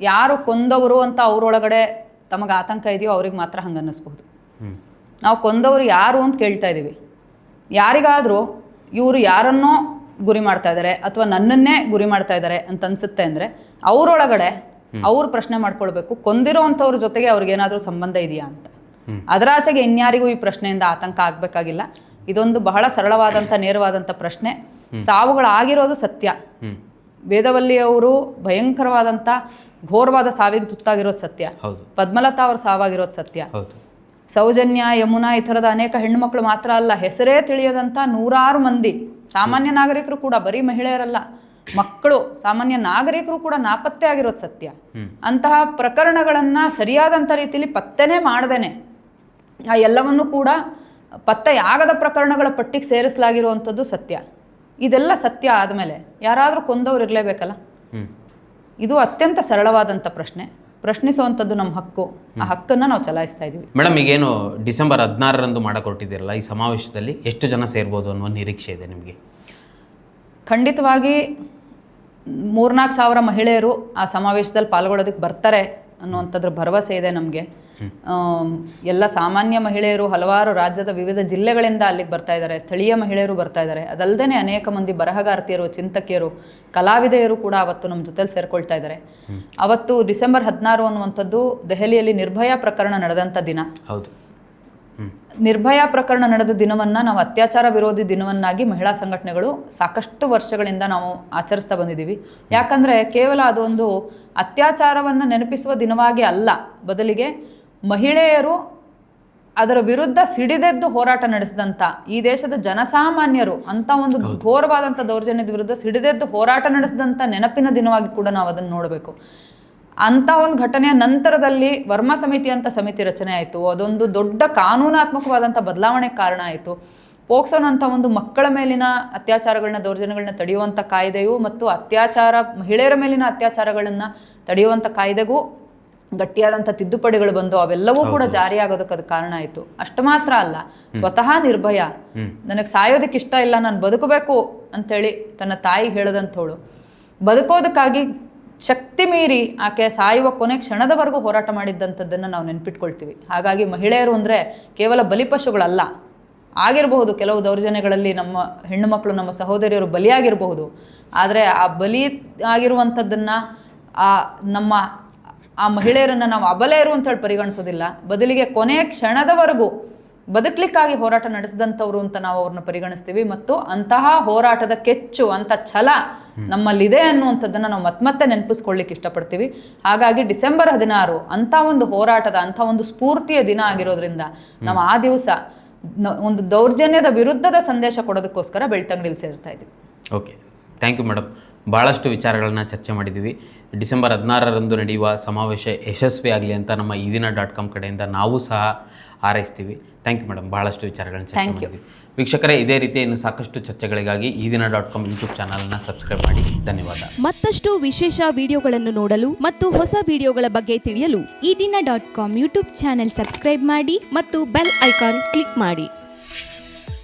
ಯಾರು ಕೊಂದವರು ಅಂತ ಅವ್ರೊಳಗಡೆ ತಮಗೆ ಆತಂಕ ಇದೆಯೋ ಅವ್ರಿಗೆ ಮಾತ್ರ ಹಂಗೆ ಅನ್ನಿಸ್ಬಹುದು. ನಾವು ಕೊಂದವರು ಯಾರು ಅಂತ ಕೇಳ್ತಾ ಇದ್ದೀವಿ ಯಾರಿಗಾದರೂ ಇವರು ಯಾರನ್ನೋ ಗುರಿ ಮಾಡ್ತಾ ಇದ್ದಾರೆ ಅಥವಾ ನನ್ನನ್ನೇ ಗುರಿ ಮಾಡ್ತಾ ಇದ್ದಾರೆ ಅಂತ ಅನ್ಸುತ್ತೆ ಅಂದರೆ ಅವರೊಳಗಡೆ ಅವ್ರು ಪ್ರಶ್ನೆ ಮಾಡ್ಕೊಳ್ಬೇಕು. ಕೊಂದಿರೋ ಅಂಥವ್ರ ಜೊತೆಗೆ ಅವ್ರಿಗೇನಾದರೂ ಸಂಬಂಧ ಇದೆಯಾ ಅಂತ. ಅದರಾಚೆಗೆ ಇನ್ಯಾರಿಗೂ ಈ ಪ್ರಶ್ನೆಯಿಂದ ಆತಂಕ ಆಗಬೇಕಾಗಿಲ್ಲ. ಇದೊಂದು ಬಹಳ ಸರಳವಾದಂಥ ನೇರವಾದಂಥ ಪ್ರಶ್ನೆ. ಸಾವುಗಳಾಗಿರೋದು ಸತ್ಯ. ವೇದವಲ್ಲಿಯವರು ಭಯಂಕರವಾದಂಥ ಘೋರವಾದ ಸಾವಿಗೆ ತುತ್ತಾಗಿರೋದು ಸತ್ಯ. ಪದ್ಮಲತಾ ಅವರು ಸಾವಾಗಿರೋದು ಸತ್ಯ. ಸೌಜನ್ಯ ಯಮುನಾ ಈ ಥರದ ಅನೇಕ ಹೆಣ್ಣುಮಕ್ಕಳು ಮಾತ್ರ ಅಲ್ಲ ಹೆಸರೇ ತಿಳಿಯದಂಥ ನೂರಾರು ಮಂದಿ ಸಾಮಾನ್ಯ ನಾಗರಿಕರು ಕೂಡ ಬರೀ ಮಹಿಳೆಯರಲ್ಲ ಮಕ್ಕಳು ಸಾಮಾನ್ಯ ನಾಗರಿಕರು ಕೂಡ ನಾಪತ್ತೆ ಆಗಿರೋದು ಸತ್ಯ. ಅಂತಹ ಪ್ರಕರಣಗಳನ್ನು ಸರಿಯಾದಂಥ ರೀತಿಯಲ್ಲಿ ಪತ್ತೆನೇ ಮಾಡ್ದೇನೆ. ಆ ಎಲ್ಲವನ್ನೂ ಕೂಡ ಪತ್ತೆಯಾಗದ ಪ್ರಕರಣಗಳ ಪಟ್ಟಿಗೆ ಸೇರಿಸಲಾಗಿರುವಂಥದ್ದು ಸತ್ಯ. ಇದೆಲ್ಲ ಸತ್ಯ ಆದಮೇಲೆ ಯಾರಾದರೂ ಕೊಂದವ್ರು ಇರಲೇಬೇಕಲ್ಲ? ಹ್ಞೂ ಇದು ಅತ್ಯಂತ ಸರಳವಾದಂಥ ಪ್ರಶ್ನೆ. ಪ್ರಶ್ನಿಸುವಂಥದ್ದು ನಮ್ಮ ಹಕ್ಕು. ಆ ಹಕ್ಕನ್ನು ನಾವು ಚಲಾಯಿಸ್ತಾ ಇದ್ದೀವಿ. ಮೇಡಮ್ ಈಗೇನು ಡಿಸೆಂಬರ್ ಹದಿನಾರರಂದು ಮಾಡಿಕೊಟ್ಟಿದ್ದೀರಲ್ಲ ಈ ಸಮಾವೇಶದಲ್ಲಿ ಎಷ್ಟು ಜನ ಸೇರ್ಬೋದು ಅನ್ನುವ ನಿರೀಕ್ಷೆ ಇದೆ ನಿಮಗೆ? ಖಂಡಿತವಾಗಿ ಮೂರ್ನಾಲ್ಕು ಸಾವಿರ ಮಹಿಳೆಯರು ಆ ಸಮಾವೇಶದಲ್ಲಿ ಪಾಲ್ಗೊಳ್ಳೋದಕ್ಕೆ ಬರ್ತಾರೆ ಅನ್ನುವಂಥದ್ರ ಭರವಸೆ ಇದೆ ನಮಗೆ. ಎಲ್ಲ ಸಾಮಾನ್ಯ ಮಹಿಳೆಯರು ಹಲವಾರು ರಾಜ್ಯದ ವಿವಿಧ ಜಿಲ್ಲೆಗಳಿಂದ ಅಲ್ಲಿಗೆ ಬರ್ತಾ ಇದ್ದಾರೆ. ಸ್ಥಳೀಯ ಮಹಿಳೆಯರು ಬರ್ತಾ ಇದ್ದಾರೆ. ಅದಲ್ಲದೆ ಅನೇಕ ಮಂದಿ ಬರಹಗಾರ್ತಿಯರು ಚಿಂತಕಿಯರು ಕಲಾವಿದೆಯರು ಕೂಡ ಅವತ್ತು ನಮ್ಮ ಜೊತೆಲಿ ಸೇರ್ಕೊಳ್ತಾ ಇದ್ದಾರೆ. ಅವತ್ತು ಡಿಸೆಂಬರ್ ಹದಿನಾರು ಅನ್ನುವಂಥದ್ದು ದೆಹಲಿಯಲ್ಲಿ ನಿರ್ಭಯ ಪ್ರಕರಣ ನಡೆದಂಥ ದಿನ. ಹೌದು. ನಿರ್ಭಯಾ ಪ್ರಕರಣ ನಡೆದ ದಿನವನ್ನು ನಾವು ಅತ್ಯಾಚಾರ ವಿರೋಧಿ ದಿನವನ್ನಾಗಿ ಮಹಿಳಾ ಸಂಘಟನೆಗಳು ಸಾಕಷ್ಟು ವರ್ಷಗಳಿಂದ ನಾವು ಆಚರಿಸ್ತಾ ಬಂದಿದ್ದೀವಿ. ಯಾಕಂದರೆ ಕೇವಲ ಅದೊಂದು ಅತ್ಯಾಚಾರವನ್ನು ನೆನಪಿಸುವ ದಿನವಾಗಿ ಅಲ್ಲ. ಬದಲಿಗೆ ಮಹಿಳೆಯರು ಅದರ ವಿರುದ್ಧ ಸಿಡಿದೆದ್ದು ಹೋರಾಟ ನಡೆಸಿದಂಥ ಈ ದೇಶದ ಜನಸಾಮಾನ್ಯರು ಅಂತ ಒಂದು ಘೋರವಾದಂಥ ದೌರ್ಜನ್ಯದ ವಿರುದ್ಧ ಸಿಡಿದೆದ್ದು ಹೋರಾಟ ನಡೆಸಿದಂಥ ನೆನಪಿನ ದಿನವಾಗಿ ಕೂಡ ನಾವು ಅದನ್ನು ನೋಡಬೇಕು. ಅಂಥ ಒಂದು ಘಟನೆಯ ನಂತರದಲ್ಲಿ ವರ್ಮ ಸಮಿತಿ ಅಂತ ಸಮಿತಿ ರಚನೆ ಆಯಿತು. ಅದೊಂದು ದೊಡ್ಡ ಕಾನೂನಾತ್ಮಕವಾದಂಥ ಬದಲಾವಣೆ ಕಾರಣ ಆಯಿತು. ಪೋಕ್ಸೋನಂಥ ಒಂದು ಮಕ್ಕಳ ಮೇಲಿನ ಅತ್ಯಾಚಾರಗಳನ್ನ ದೌರ್ಜನ್ಯಗಳನ್ನ ತಡೆಯುವಂಥ ಕಾಯ್ದೆಯು ಮತ್ತು ಅತ್ಯಾಚಾರ ಮಹಿಳೆಯರ ಮೇಲಿನ ಅತ್ಯಾಚಾರಗಳನ್ನು ತಡೆಯುವಂಥ ಕಾಯ್ದೆಗೂ ಗಟ್ಟಿಯಾದಂಥ ತಿದ್ದುಪಡಿಗಳು ಬಂದು ಅವೆಲ್ಲವೂ ಕೂಡ ಜಾರಿಯಾಗೋದಕ್ಕೆ ಅದು ಕಾರಣ ಆಯಿತು. ಅಷ್ಟು ಮಾತ್ರ ಅಲ್ಲ ಸ್ವತಃ ನಿರ್ಭಯ. ನನಗೆ ಸಾಯೋದಕ್ಕೆ ಇಷ್ಟ ಇಲ್ಲ ನಾನು ಬದುಕಬೇಕು ಅಂತೇಳಿ ತನ್ನ ತಾಯಿ ಹೇಳದಂಥವಳು. ಬದುಕೋದಕ್ಕಾಗಿ ಶಕ್ತಿ ಮೀರಿ ಆಕೆ ಸಾಯುವ ಕೊನೆ ಕ್ಷಣದವರೆಗೂ ಹೋರಾಟ ಮಾಡಿದ್ದಂಥದ್ದನ್ನು ನಾವು ನೆನ್ಪಿಟ್ಕೊಳ್ತೀವಿ. ಹಾಗಾಗಿ ಮಹಿಳೆಯರು ಅಂದರೆ ಕೇವಲ ಬಲಿಪಶುಗಳಲ್ಲ. ಆಗಿರಬಹುದು ಕೆಲವು ದೌರ್ಜನ್ಯಗಳಲ್ಲಿ ನಮ್ಮ ಹೆಣ್ಣು ಮಕ್ಕಳು ನಮ್ಮ ಸಹೋದರಿಯರು ಬಲಿಯಾಗಿರಬಹುದು. ಆದರೆ ಆ ಬಲಿ ಆಗಿರುವಂಥದ್ದನ್ನು ಆ ನಮ್ಮ ಆ ಮಹಿಳೆಯರನ್ನು ನಾವು ಅಬಲೆಯರು ಅಂತೇಳಿ ಪರಿಗಣಿಸೋದಿಲ್ಲ. ಬದಲಿಗೆ ಕೊನೆಯ ಕ್ಷಣದವರೆಗೂ ಬದುಕಲಿಕ್ಕಾಗಿ ಹೋರಾಟ ನಡೆಸಿದಂಥವ್ರು ಅಂತ ನಾವು ಅವ್ರನ್ನ ಪರಿಗಣಿಸ್ತೀವಿ ಮತ್ತು ಅಂತಹ ಹೋರಾಟದ ಕೆಚ್ಚು ಅಂತ ಛಲ ನಮ್ಮಲ್ಲಿದೆ ಅನ್ನುವಂಥದ್ದನ್ನು ನಾವು ಮತ್ಮತ್ತೆ ನೆನಪಿಸ್ಕೊಳ್ಳಿಕ್ಕೆ ಇಷ್ಟಪಡ್ತೀವಿ. ಹಾಗಾಗಿ ಡಿಸೆಂಬರ್ ಹದಿನಾರು ಅಂಥ ಒಂದು ಹೋರಾಟದ ಅಂಥ ಒಂದು ಸ್ಫೂರ್ತಿಯ ದಿನ ಆಗಿರೋದ್ರಿಂದ ನಾವು ಆ ದಿವಸ ಒಂದು ದೌರ್ಜನ್ಯದ ವಿರುದ್ಧದ ಸಂದೇಶ ಕೊಡೋದಕ್ಕೋಸ್ಕರ ಬೆಳ್ತಂಗಡಿಲಿ ಸೇರ್ತಾ ಇದ್ದೀವಿ. ಓಕೆ. Thank you madam. ಭಾಳಷ್ಟು ವಿಚಾರಗಳನ್ನ ಚರ್ಚೆ ಮಾಡಿದ್ದೀವಿ. ಡಿಸೆಂಬರ್ ಹದಿನಾರರಂದು ನಡೆಯುವ ಸಮಾವೇಶ ಯಶಸ್ವಿ ಆಗಲಿ ಅಂತ ನಮ್ಮ ಈ ದಿನ ಡಾಟ್ ಕಾಮ್ ಕಡೆಯಿಂದ ನಾವು ಸಹ ಹಾರೈಸ್ತೀವಿ. ಥ್ಯಾಂಕ್ ಯು ಮೇಡಮ್ ಬಹಳಷ್ಟು ವಿಚಾರಗಳನ್ನು ಚರ್ಚೆ ಯು. ಮಾಡಿದ್ವಿ. ವೀಕ್ಷಕರೇ ಇದೇ ರೀತಿ ಇನ್ನು ಸಾಕಷ್ಟು ಚರ್ಚೆಗಳಿಗಾಗಿ Ee Dina dot com YouTube ಚಾನಲ್ನ ಸಬ್ಸ್ಕ್ರೈಬ್ ಮಾಡಿ. ಧನ್ಯವಾದ. ಮತ್ತಷ್ಟು ವಿಶೇಷ ವಿಡಿಯೋಗಳನ್ನು ನೋಡಲು ಮತ್ತು ಹೊಸ ವಿಡಿಯೋಗಳ ಬಗ್ಗೆ ತಿಳಿಯಲು Ee Dina dot com YouTube channel subscribe ಮಾಡಿ ಮತ್ತು ಬೆಲ್ ಐಕಾನ್ ಕ್ಲಿಕ್ ಮಾಡಿ.